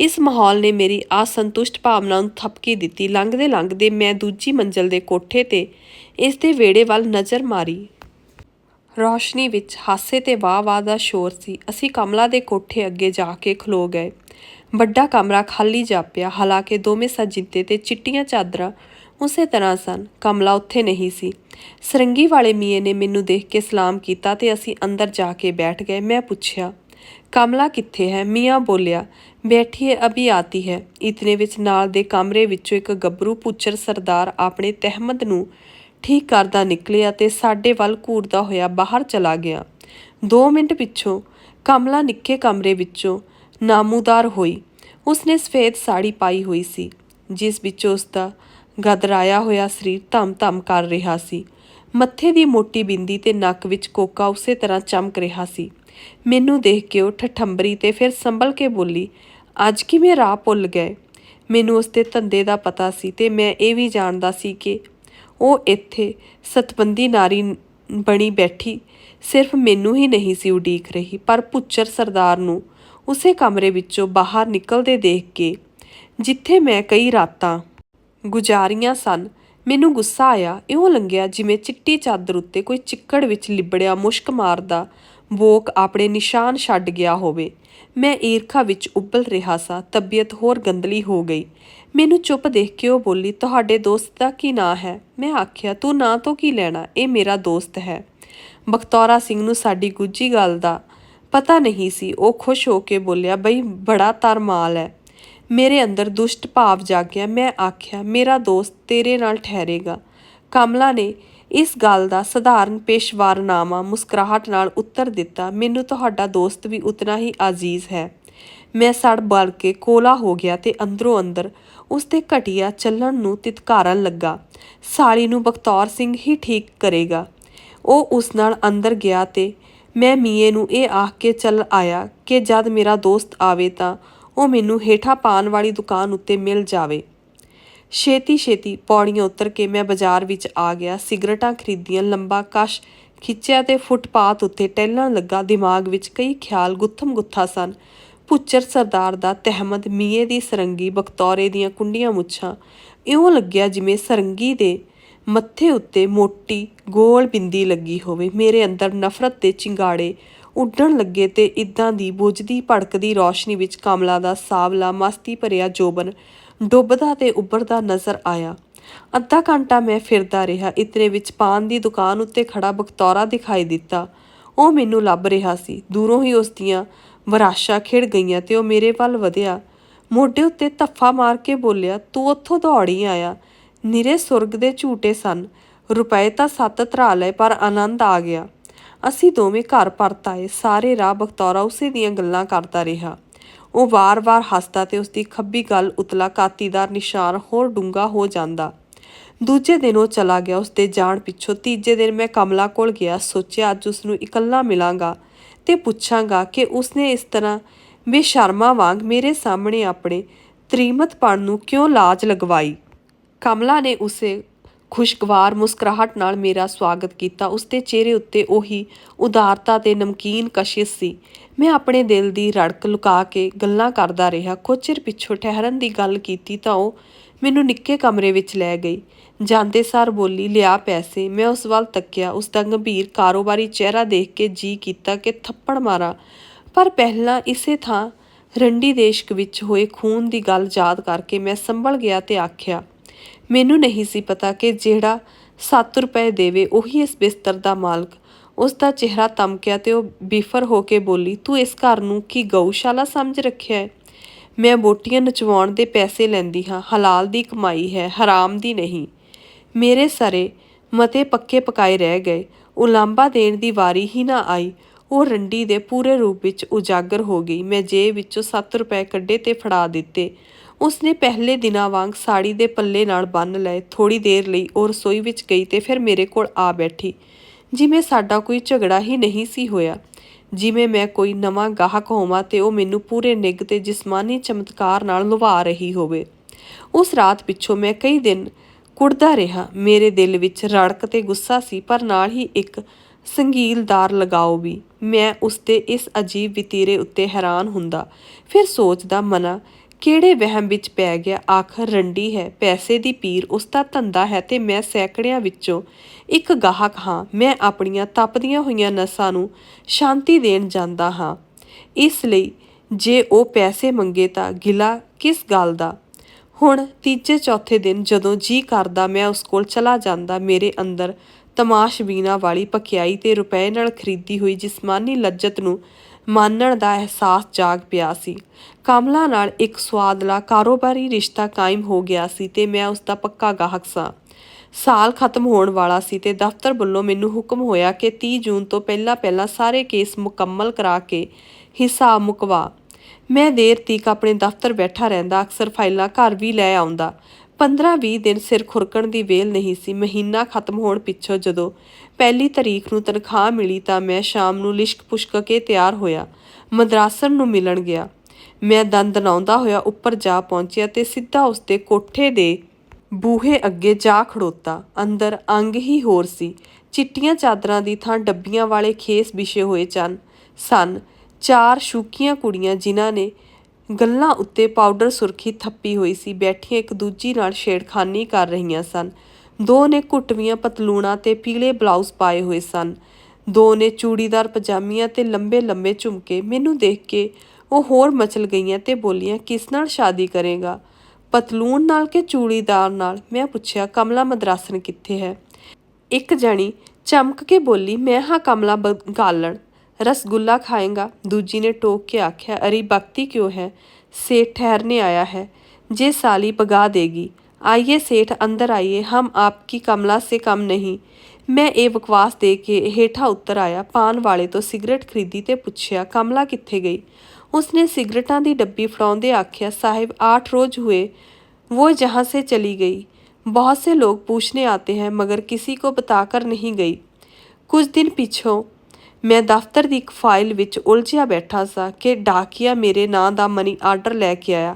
Speaker 1: ਇਸ ਮਾਹੌਲ ਨੇ ਮੇਰੀ ਅਸੰਤੁਸ਼ਟ ਭਾਵਨਾ ਨੂੰ ਥਪਕੀ ਦਿੱਤੀ। ਲੰਘਦੇ ਲੰਘਦੇ ਮੈਂ ਦੂਜੀ ਮੰਜ਼ਲ ਦੇ ਕੋਠੇ ਤੇ ਇਸ ਦੇ ਵਿਹੜੇ ਵੱਲ ਨਜ਼ਰ ਮਾਰੀ। ਰੌਸ਼ਨੀ ਵਿੱਚ ਹਾਸੇ ਤੇ ਵਾਹ-ਵਾਹ ਦਾ ਸ਼ੋਰ ਸੀ। ਅਸੀਂ ਕਮਲਾ ਦੇ ਕੋਠੇ ਅੱਗੇ ਜਾ ਕੇ ਖਲੋ ਗਏ। ਵੱਡਾ ਕਮਰਾ ਖਾਲੀ ਜਾਪਿਆ ਹਾਲਾਂਕਿ ਦੋਵੇਂ ਸਜਿੱਤੇ ਤੇ ਚਿੱਟੀਆਂ ਚਾਦਰਾਂ ਉਸੇ ਤਰ੍ਹਾਂ ਸਨ। ਕਮਲਾ ਉੱਥੇ ਨਹੀਂ ਸੀ। ਸਰੰਗੀ ਵਾਲੇ ਮੀਆਂ ਨੇ ਮੈਨੂੰ ਦੇਖ ਕੇ ਸਲਾਮ ਕੀਤਾ ਤੇ ਅਸੀਂ ਅੰਦਰ ਜਾ ਕੇ ਬੈਠ ਗਏ। ਮੈਂ ਪੁੱਛਿਆ, ਕਮਲਾ ਕਿੱਥੇ ਹੈ? ਮੀਆਂ ਬੋਲਿਆ ਬੈਠੀ ਹੈ ਅਭੀ ਆਤੀ ਹੈ। ਇਤਨੇ ਵਿੱਚ ਨਾਲ ਦੇ ਕਮਰੇ ਵਿੱਚੋਂ ਇੱਕ ਗੱਭਰੂ ਪੁੱਛਰ ਸਰਦਾਰ ਆਪਣੇ ਤਹਿਮਦ ਨੂੰ ਠੀਕ ਕਰਦਾ ਨਿਕਲਿਆ ਤੇ ਸਾਡੇ ਵੱਲ ਘੂਰਦਾ ਹੋਇਆ ਬਾਹਰ ਚਲਾ ਗਿਆ। 2 ਮਿੰਟ ਪਿੱਛੋਂ ਕਮਲਾ ਨਿੱਕੇ ਕਮਰੇ ਵਿੱਚੋਂ ਨਾਮੂਦਾਰ ਹੋਈ। ਉਸਨੇ ਸਫੇਦ ਸਾੜੀ ਪਾਈ ਹੋਈ ਸੀ, ਜਿਸ ਵਿੱਚੋਂ ਉਸਦਾ ਗਦਰਾਇਆ ਹੋਇਆ ਸਰੀਰ ਧਮ-ਧਮ ਕਰ ਰਿਹਾ ਸੀ। ਮੱਥੇ ਦੀ ਮੋਟੀ ਬਿੰਦੀ ਤੇ ਨੱਕ ਵਿੱਚ ਕੋਕਾ ਉਸੇ ਤਰ੍ਹਾਂ ਚਮਕ ਰਿਹਾ ਸੀ। ਮੈਨੂੰ ਦੇਖ ਕੇ ਉਹ ਠਠੰਬਰੀ ਤੇ ਫਿਰ ਸੰਭਲ ਕੇ ਬੋਲੀ, ਅੱਜ ਕਿਵੇਂ ਰਾਹ ਭੁੱਲ ਗਏ? ਮੈਨੂੰ ਉਸ ਦੇ ਧੰਦੇ ਦਾ ਪਤਾ ਸੀ ਤੇ ਮੈਂ ਇਹ ਵੀ ਜਾਣਦਾ ਸੀ ਕਿ ਉਹ ਇੱਥੇ ਸਤਬੰਦੀ ਨਾਰੀ ਬਣੀ ਬੈਠੀ। ਸਿਰਫ ਮੈਨੂੰ ਹੀ ਨਹੀਂ ਸੀ ਉਡੀਕ ਰਹੀ, ਪਰ ਪੁੱਚਰ ਸਰਦਾਰ ਨੂੰ ਉਸੇ ਕਮਰੇ ਵਿੱਚੋਂ ਬਾਹਰ ਨਿਕਲਦੇ ਦੇਖ ਕੇ, ਜਿੱਥੇ ਮੈਂ ਕਈ ਰਾਤਾਂ ਗੁਜ਼ਾਰੀਆਂ ਸਨ, ਮੈਨੂੰ ਗੁੱਸਾ ਆਇਆ। ਇਉਂ ਲੰਘਿਆ ਜਿਵੇਂ ਚਿੱਟੀ ਚਾਦਰ ਉੱਤੇ ਕੋਈ ਚਿੱਕੜ ਵਿੱਚ ਲਿਬੜਿਆ ਮੁਸ਼ਕ ਮਾਰਦਾ ਵੋਕ ਆਪਣੇ ਨਿਸ਼ਾਨ ਛੱਡ ਗਿਆ ਹੋਵੇ। ਮੈਂ ਈਰਖਾ ਵਿੱਚ ਉੱਬਲ ਰਿਹਾ ਸਾਂ, ਤਬੀਅਤ ਹੋਰ ਗੰਦਲੀ ਹੋ ਗਈ। ਮੈਨੂੰ ਚੁੱਪ ਦੇਖ ਕੇ ਉਹ ਬੋਲੀ, ਤੁਹਾਡੇ ਦੋਸਤ ਦਾ ਕੀ ਨਾਂ ਹੈ? ਮੈਂ ਆਖਿਆ, ਤੂੰ ਨਾਂ ਤੋਂ ਕੀ ਲੈਣਾ? ਇਹ ਮੇਰਾ ਦੋਸਤ ਹੈ। ਬਖਤੌਰਾ ਸਿੰਘ ਨੂੰ ਸਾਡੀ ਗੁੱਜੀ ਗੱਲ ਦਾ ਪਤਾ ਨਹੀਂ ਸੀ। ਉਹ ਖੁਸ਼ ਹੋ ਕੇ ਬੋਲਿਆ, ਬਈ, ਬੜਾ ਤਰਮਾਲ ਹੈ। ਮੇਰੇ ਅੰਦਰ ਦੁਸ਼ਟ ਭਾਵ ਜਾਗਿਆ। ਮੈਂ ਆਖਿਆ, ਮੇਰਾ ਦੋਸਤ ਤੇਰੇ ਨਾਲ ਠਹਿਰੇਗਾ। ਕਮਲਾ ਨੇ ਇਸ ਗੱਲ ਦਾ ਸਧਾਰਨ ਪੇਸ਼ਵਾਰਨਾਮਾ ਮੁਸਕਰਾਹਟ ਨਾਲ ਉੱਤਰ ਦਿੱਤਾ, ਮੈਨੂੰ ਤੁਹਾਡਾ ਦੋਸਤ ਵੀ ਉਤਨਾ ਹੀ ਆਜ਼ੀਜ਼ ਹੈ। ਮੈਂ ਸੜ ਬਲ ਕੇ ਕੋਲਾ ਹੋ ਗਿਆ ਤੇ ਅੰਦਰੋਂ ਅੰਦਰ ਉਸ ਦੇ ਘਟੀਆ ਚੱਲਣ ਨੂੰ ਤਿਤਕਾਰਨ ਲੱਗਾ। ਸਾਲੀ ਨੂੰ ਬਖਤੌਰ ਸਿੰਘ ਹੀ ਠੀਕ ਕਰੇਗਾ। ਉਹ ਉਸ ਨਾਲ ਅੰਦਰ ਗਿਆ ਤੇ ਮੈਂ ਮੀਏ ਨੂੰ ਇਹ ਆਖ ਕੇ ਚੱਲ ਆਇਆ ਕਿ ਜਦ ਮੇਰਾ ਦੋਸਤ ਆਵੇ ਤਾਂ ਉਹ ਮੈਨੂੰ ਹੇਠਾਂ ਪਾਨ ਵਾਲੀ ਦੁਕਾਨ ਉੱਤੇ ਮਿਲ ਜਾਵੇ। ਛੇਤੀ ਛੇਤੀ ਪੌੜੀਆਂ ਉਤਰ ਕੇ ਮੈਂ ਬਾਜ਼ਾਰ ਵਿੱਚ ਆ ਗਿਆ। ਸਿਗਰਟਾਂ ਖਰੀਦੀਆਂ, ਲੰਬਾ ਕਸ਼ ਖਿੱਚਿਆ ਤੇ ਫੁੱਟਪਾਥ ਉੱਤੇ ਟਹਿਲਣ ਲੱਗਾ। ਦਿਮਾਗ ਵਿੱਚ ਕਈ ਖਿਆਲ ਗੁੱਥਮ ਗੁੱਥਾ ਸਨ। ਪੁੱਚਰ ਸਰਦਾਰ ਦਾ ਤਹਿਮਦ ਮੀਏ ਦੀ ਸਰੰਗੀ ਬਖਤੌਰੇ ਦੀਆਂ ਕੁੰਡੀਆਂ ਮੁੱਛਾਂ। ਇਉਂ ਲੱਗਿਆ ਜਿਵੇਂ ਸਰੰਗੀ ਦੇ ਮੱਥੇ ਉੱਤੇ ਮੋਟੀ ਗੋਲ ਬਿੰਦੀ ਲੱਗੀ ਹੋਵੇ। ਮੇਰੇ ਅੰਦਰ ਨਫ਼ਰਤ ਦੇ ਚਿੰਗਾੜੇ ਉੱਡਣ ਲੱਗੇ ਤੇ ਇਦਾਂ ਦੀ ਬੁਝਦੀ ਭੜਕਦੀ ਰੌਸ਼ਨੀ ਵਿੱਚ ਕਮਲਾ ਦਾ ਸਾਵਲਾ ਮਸਤੀ ਭਰਿਆ ਜੋਬਨ ਡੁੱਬਦਾ ਤੇ ਉੱਭਰਦਾ ਨਜ਼ਰ ਆਇਆ। ਅੱਧਾ ਘੰਟਾ ਮੈਂ ਫਿਰਦਾ ਰਿਹਾ। ਇਤਨੇ ਵਿੱਚ ਪਾਨ ਦੀ ਦੁਕਾਨ ਉੱਤੇ ਖੜਾ ਬਖਤੌਰਾ ਦਿਖਾਈ ਦਿੱਤਾ। ਉਹ ਮੈਨੂੰ ਲੱਭ ਰਿਹਾ ਸੀ। ਦੂਰੋਂ ਹੀ ਉਸ ਦੀਆਂ ਵਰਾਸ਼ਾਂ ਖਿੜ ਗਈਆਂ ਤੇ ਉਹ ਮੇਰੇ ਵੱਲ ਵਧਿਆ। ਮੋਢੇ ਉੱਤੇ ਧੱਫਾ ਮਾਰ ਕੇ ਬੋਲਿਆ, ਤੂੰ ਉੱਥੋਂ ਦੌੜੀ ਆਇਆ। ਨਿਰੇ ਸੁਰਗ ਦੇ ਝੂਟੇ ਸਨ। ਰੁਪਏ ਤਾਂ ਸੱਤ ਧਰਾ ਲਏ, ਪਰ ਆਨੰਦ ਆ ਗਿਆ। ਅਸੀਂ ਦੋਵੇਂ ਘਰ ਪਰਤ ਆਏ। ਸਾਰੇ ਰਾਹ ਬਖਤੌਰਾ ਉਸੇ ਦੀਆਂ ਗੱਲਾਂ ਕਰਦਾ ਰਿਹਾ। ਉਹ ਵਾਰ-ਵਾਰ ਹੱਸਦਾ ਤੇ ਉਸਦੀ ਖੱਬੀ ਗੱਲ ਉਤਲਾ ਕਾਤੀਦਾਰ ਨਿਸ਼ਾਨ ਹੋਰ ਡੂੰਗਾ ਹੋ ਜਾਂਦਾ। ਦੂਜੇ ਦਿਨ ਉਹ ਚਲਾ ਗਿਆ। ਉਸਦੇ ਜਾਣ ਪਿੱਛੋਂ ਤੀਜੇ ਦਿਨ ਮੈਂ ਕਮਲਾ ਕੋਲ ਗਿਆ। ਸੋਚਿਆ, ਅੱਜ ਉਸ ਨੂੰ ਇਕੱਲਾ ਮਿਲਾਂਗਾ। ਤੇ ਪੁੱਛਾਂਗਾ ਕਿ ਉਸਨੇ ਇਸ ਤਰ੍ਹਾਂ ਬੇਸ਼ਰਮਾਂ ਵਾਂਗ ਮੇਰੇ ਸਾਹਮਣੇ ਆਪਣੇ ਤ੍ਰੀਮਤਪਣ ਨੂੰ ਕਿਉਂ ਲਾਜ ਲਗਵਾਈ? ਕਮਲਾ ਨੇ ਉਸੇ ਖੁਸ਼ਗਵਾਰ ਮੁਸਕਰਾਹਟ ਨਾਲ ਮੇਰਾ ਸਵਾਗਤ ਕੀਤਾ। ਉਸਦੇ ਚਿਹਰੇ ਉੱਤੇ ਉਹੀ ਉਦਾਰਤਾ ਤੇ ਨਮਕੀਨ ਕਸ਼ਿਸ਼ ਸੀ। ਮੈਂ ਆਪਣੇ ਦਿਲ ਦੀ ਰੜਕ ਲੁਕਾ ਕੇ ਗੱਲਾਂ ਕਰਦਾ ਰਿਹਾ। ਕੁਝ ਚਿਰ ਪਿੱਛੋਂ ਠਹਿਰਨ ਦੀ ਗੱਲ ਕੀਤੀ ਤਾਂ ਉਹ ਮੈਨੂੰ ਨਿੱਕੇ ਕਮਰੇ ਵਿੱਚ ਲੈ ਗਈ। ਜਾਂਦੇ ਸਾਰ ਬੋਲੀ, ਲਿਆ ਪੈਸੇ। ਮੈਂ ਉਸ ਵੱਲ ਤੱਕਿਆ। ਉਸ ਦਾ ਗੰਭੀਰ ਕਾਰੋਬਾਰੀ ਚਿਹਰਾ ਦੇਖ ਕੇ ਜੀ ਕੀਤਾ ਕਿ ਥੱਪੜ ਮਾਰਾਂ। ਪਰ ਪਹਿਲਾਂ ਇਸੇ ਥਾਂ ਰੰਡੀ ਦੇਸ਼ਕ ਵਿੱਚ ਹੋਏ ਖੂਨ ਦੀ ਗੱਲ ਯਾਦ ਕਰਕੇ ਮੈਂ ਸੰਭਲ ਗਿਆ ਤੇ ਆਖਿਆ, ਮੈਨੂੰ ਨਹੀਂ ਸੀ ਪਤਾ ਕਿ ਜਿਹੜਾ 7 ਰੁਪਏ ਦੇਵੇ, ਉਹੀ ਇਸ ਬਿਸਤਰ ਦਾ ਮਾਲਕ। ਉਸ ਦਾ ਚਿਹਰਾ ਤਮਕਿਆ ਤੇ ਉਹ ਬੀਫਰ ਹੋ ਕੇ ਬੋਲੀ, ਤੂੰ ਇਸ ਘਰ ਨੂੰ ਕੀ ਗਊਸ਼ਾਲਾ ਸਮਝ ਰੱਖਿਆ ਹੈ ਮੈਂ ਬੋਟੀਆਂ ਨਚਵਾਉਣ ਦੇ ਪੈਸੇ ਲੈਂਦੀ ਹਾਂ, ਹਲਾਲ ਦੀ ਕਮਾਈ ਹੈ, ਹਰਾਮ ਦੀ ਨਹੀਂ। ਮੇਰੇ ਸਰੇ ਮਤੇ ਪੱਕੇ ਪਕਾਏ ਰਹਿ ਗਏ ਉਲਾਂਬਾ ਦੇਣ ਦੀ ਵਾਰੀ ਹੀ ਨਾ ਆਈ, ਉਹ ਰੰਡੀ ਦੇ ਪੂਰੇ ਰੂਪ ਵਿੱਚ ਉਜਾਗਰ ਹੋ ਗਈ। ਮੈਂ ਜੇਬ ਵਿੱਚੋਂ 7 ਰੁਪਏ ਕੱਢੇ ਤੇ ਫੜਾ ਦਿੱਤੇ। ਉਸਨੇ ਪਹਿਲੇ ਦਿਨਾਂ ਵਾਂਗ ਸਾੜੀ ਦੇ ਪੱਲੇ ਨਾਲ ਬੰਨ ਲਏ ਥੋੜੀ ਦੇਰ ਲਈ ਉਹ ਰਸੋਈ ਵਿੱਚ ਗਈ ਤੇ ਫਿਰ ਮੇਰੇ ਕੋਲ ਆ ਬੈਠੀ। ਜਿਵੇਂ ਸਾਡਾ ਕੋਈ ਝਗੜਾ ਹੀ ਨਹੀਂ ਸੀ ਹੋਇਆ। ਜਿਵੇਂ ਮੈਂ ਕੋਈ ਨਵਾਂ ਗਾਹਕ ਹੋਵਾਂ ਤੇ ਉਹ ਮੈਨੂੰ ਪੂਰੇ ਨਿੱਘ ਤੇ ਜਿਸਮਾਨੀ ਚਮਤਕਾਰ ਨਾਲ ਲੁਭਾ ਰਹੀ ਹੋਵੇ। ਉਸ ਰਾਤ ਪਿੱਛੋਂ ਮੈਂ ਕਈ ਦਿਨ ਕੁੜਦਾ ਰਿਹਾ। ਮੇਰੇ ਦਿਲ ਵਿੱਚ ਰੜਕ ਤੇ ਗੁੱਸਾ ਸੀ, ਪਰ ਨਾਲ ਹੀ ਇੱਕ ਸੰਗੀਲਦਾਰ ਲਗਾਓ ਵੀ। ਮੈਂ ਉਸ ਦੇ ਇਸ ਅਜੀਬ ਵਤੀਰੇ ਉੱਤੇ ਹੈਰਾਨ ਹੁੰਦਾ। ਫਿਰ ਸੋਚਦਾ, ਮਨਾ, ਕਿਹੜੇ ਵਹਿਮ ਵਿੱਚ ਪੈ ਗਿਆ? ਆਖਰ ਰੰਡੀ ਹੈ, ਪੈਸੇ ਦੀ ਪੀਰ, ਉਸ ਦਾ ਧੰਦਾ ਹੈ ਤੇ ਮੈਂ ਸੈਕੜਿਆਂ ਵਿੱਚੋਂ ਇੱਕ ਗਾਹਕ ਹਾਂ, ਮੈਂ ਆਪਣੀਆਂ ਤਪਦੀਆਂ ਹੋਈਆਂ ਨਸਾਂ ਨੂੰ ਸ਼ਾਂਤੀ ਦੇਣ ਜਾਂਦਾ ਹਾਂ। ਇਸ ਲਈ ਜੇ ਉਹ ਪੈਸੇ ਮੰਗੇ ਤਾਂ ਗਿਲਾ ਕਿਸ ਗੱਲ ਦਾ? ਹੁਣ ਤੀਜੇ ਚੌਥੇ ਦਿਨ ਜਦੋਂ ਜੀ ਕਰਦਾ ਮੈਂ ਉਸ ਕੋਲ ਚਲਾ ਜਾਂਦਾ, ਮੇਰੇ ਅੰਦਰ ਤਮਾਸ਼ਬੀਨਾ ਵਾਲੀ ਪਕਿਆਈ ਤੇ ਰੁਪਏ ਨਾਲ ਖਰੀਦੀ ਹੋਈ ਜਿਸਮਾਨੀ ਲੱਜਤ ਨੂੰ ਮਾਨਣ ਦਾ ਅਹਿਸਾਸ ਜਾਗ ਪਿਆ ਸੀ। ਕਮਲਾ ਨਾਲ ਇੱਕ ਸਵਾਦਲਾ ਕਾਰੋਬਾਰੀ ਰਿਸ਼ਤਾ ਕਾਇਮ ਹੋ ਗਿਆ ਸੀ ਤੇ ਮੈਂ ਉਸ ਦਾ ਪੱਕਾ ਗਾਹਕ ਸਾਂ। ਸਾਲ ਖਤਮ ਹੋਣ ਵਾਲਾ ਸੀ ਤੇ ਦਫ਼ਤਰ ਵੱਲੋਂ ਮੈਨੂੰ ਹੁਕਮ ਹੋਇਆ ਕਿ 30 ਜੂਨ ਤੋਂ ਪਹਿਲਾਂ ਪਹਿਲਾਂ ਸਾਰੇ ਕੇਸ ਮੁਕੰਮਲ ਕਰਾ ਕੇ ਹਿਸਾਬ ਮੁਕਵਾ। ਮੈਂ ਦੇਰ ਤੀਕ ਆਪਣੇ ਦਫ਼ਤਰ ਬੈਠਾ ਰਹਿੰਦਾ, ਅਕਸਰ ਫਾਈਲਾਂ ਘਰ ਵੀ ਲੈ ਆਉਂਦਾ। 15-20 ਦਿਨ ਸਿਰ ਖੁਰਕਣ ਦੀ ਵੇਲ ਨਹੀਂ ਸੀ, ਮਹੀਨਾ ਖਤਮ ਹੋਣ ਪਿੱਛੋਂ ਜਦੋਂ ਪਹਿਲੀ ਤਰੀਕ ਨੂੰ ਤਨਖਾਹ ਮਿਲੀ ਤਾਂ ਮੈਂ ਸ਼ਾਮ ਨੂੰ ਲਿਸ਼ਕ ਪੁਸ਼ਕ ਕੇ ਤਿਆਰ ਹੋਇਆ। ਮਦਰਾਸਨ ਨੂੰ ਮਿਲਣ ਗਿਆ। ਮੈਂ ਦੰਦ ਨਾਉਂਦਾ ਹੋਇਆ ਉੱਪਰ ਜਾ ਪਹੁੰਚਿਆ ਤੇ ਸਿੱਧਾ ਉਸਦੇ ਕੋਠੇ ਦੇ ਬੂਹੇ ਅੱਗੇ ਜਾ ਖੜੋਤਾ। ਅੰਦਰ ਅੰਗ ਹੀ ਹੋਰ ਸੀ। ਚਿੱਟੀਆਂ ਚਾਦਰਾਂ ਦੀ ਥਾਂ ਡੱਬੀਆਂ ਵਾਲੇ ਖੇਸ ਵਿਛੇ ਹੋਏ ਚੰਨ, ਸਨ। ਚਾਰ ਸ਼ੂਕੀਆਂ ਕੁੜੀਆਂ ਜਿਨ੍ਹਾਂ ਨੇ ਗੱਲਾਂ ਉੱਤੇ ਪਾਊਡਰ ਸੁਰਖੀ ਥੱਪੀ ਹੋਈ ਸੀ, ਬੈਠੀਆਂ ਇੱਕ ਦੂਜੀ ਨਾਲ ਛੇੜਖਾਨੀ ਕਰ ਰਹੀਆਂ ਸਨ। ਦੋ ਨੇ ਘੁੱਟਵੀਆਂ ਪਤਲੂਣਾ ਤੇ ਪੀਲੇ ਬਲਾਊਜ਼ ਪਾਏ ਹੋਏ ਸਨ। ਦੋ ਨੇ ਚੂੜੀਦਾਰ ਪਜਾਮੀਆਂ ਤੇ ਲੰਬੇ ਲੰਬੇ ਝੁਮਕੇ। ਮੈਨੂੰ ਦੇਖ ਕੇ ਉਹ ਹੋਰ ਮਚਲ ਗਈਆਂ ਤੇ ਬੋਲੀਆਂ, ਕਿਸ ਨਾਲ ਸ਼ਾਦੀ ਕਰੇਗਾ? ਪਤਲੂਨ ਨਾਲ ਕਿ ਚੂੜੀਦਾਰ ਨਾਲ? ਮੈਂ ਪੁੱਛਿਆ, ਕਮਲਾ ਮਦਰਾਸਨ ਕਿੱਥੇ ਹੈ? ਇੱਕ ਜਣੀ ਚਮਕ ਕੇ ਬੋਲੀ, ਮੈਂ ਹਾਂ ਕਮਲਾ ਗਾਲਣ ਰਸਗੁੱਲਾ ਖਾਏਗਾ। ਦੂਜੀ ਨੇ ਟੋਕ ਕੇ ਆਖਿਆ, ਅਰੀ ਬਖਤੀ ਕਿਉਂ ਹੈ? ਸੇਠ ਠਹਿਰਨੇ ਆਇਆ ਹੈ। ਜੇ ਸਾਲੀ ਪਗਾ ਦੇਗੀ। ਆइए सेठ अंदर आइए हम आपकी ਕਮਲਾ ਸੇ कम ਨਹੀਂ। ਮੈਂ ਇਹ ਬਕਵਾਸ ਦੇ ਕੇ ਹੇਠਾਂ ਉੱਤਰ ਆਇਆ। ਪਾਨ ਵਾਲੇ ਤੋਂ ਸਿਗਰਟ ਖਰੀਦੀ ਤੇ ਪੁੱਛਿਆ, ਕਮਲਾ ਕਿੱਥੇ ਗਈ? ਉਸਨੇ ਸਿਗਰਟਾਂ ਦੀ ਡੱਬੀ ਫੜਾਉਂਦੇ ਆਖਿਆ ਸਾਹਿਬ 8 रोज हुए वो जहाँ से चली गई बहुत से लोग पूछने आते हैं मगर किसी को बताकर नहीं गई ਕੁਝ ਦਿਨ ਪਿੱਛੋਂ ਮੈਂ ਦਫ਼ਤਰ ਦੀ ਇੱਕ ਫਾਈਲ ਵਿੱਚ ਉਲਝਿਆ ਬੈਠਾ ਸਾਂ ਕਿ ਡਾਕੀਆ ਮੇਰੇ ਨਾਂ ਦਾ ਮਨੀ ਆਰਡਰ ਲੈ ਕੇ ਆਇਆ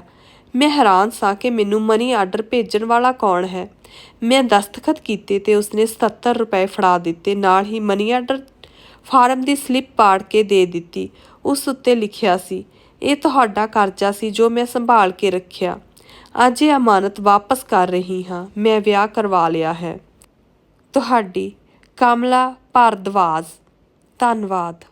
Speaker 1: ਮੈਂ ਹੈਰਾਨ ਸਾਂ ਕਿ ਮੈਨੂੰ ਮਨੀ ਆਰਡਰ ਭੇਜਣ ਵਾਲਾ ਕੌਣ ਹੈ ਮੈਂ ਦਸਤਖਤ ਕੀਤੇ ਤੇ ਉਸਨੇ 77 ਰੁਪਏ ਫੜਾ ਦਿੱਤੇ ਨਾਲ ਹੀ ਮਨੀ ਆਰਡਰ ਫਾਰਮ ਦੀ ਸਲਿੱਪ ਪਾੜ ਕੇ ਦੇ ਦਿੱਤੀ ਉਸ ਉੱਤੇ ਲਿਖਿਆ ਸੀ, ਇਹ ਤੁਹਾਡਾ ਕਰਜ਼ਾ ਸੀ ਜੋ ਮੈਂ ਸੰਭਾਲ ਕੇ ਰੱਖਿਆ। ਅੱਜ ਇਹ ਅਮਾਨਤ ਵਾਪਸ ਕਰ ਰਹੀ ਹਾਂ, ਮੈਂ ਵਿਆਹ ਕਰਵਾ ਲਿਆ ਹੈ। ਤੁਹਾਡੀ ਕਮਲਾ ਭਾਰਦਵਾਜ। ਧੰਨਵਾਦ।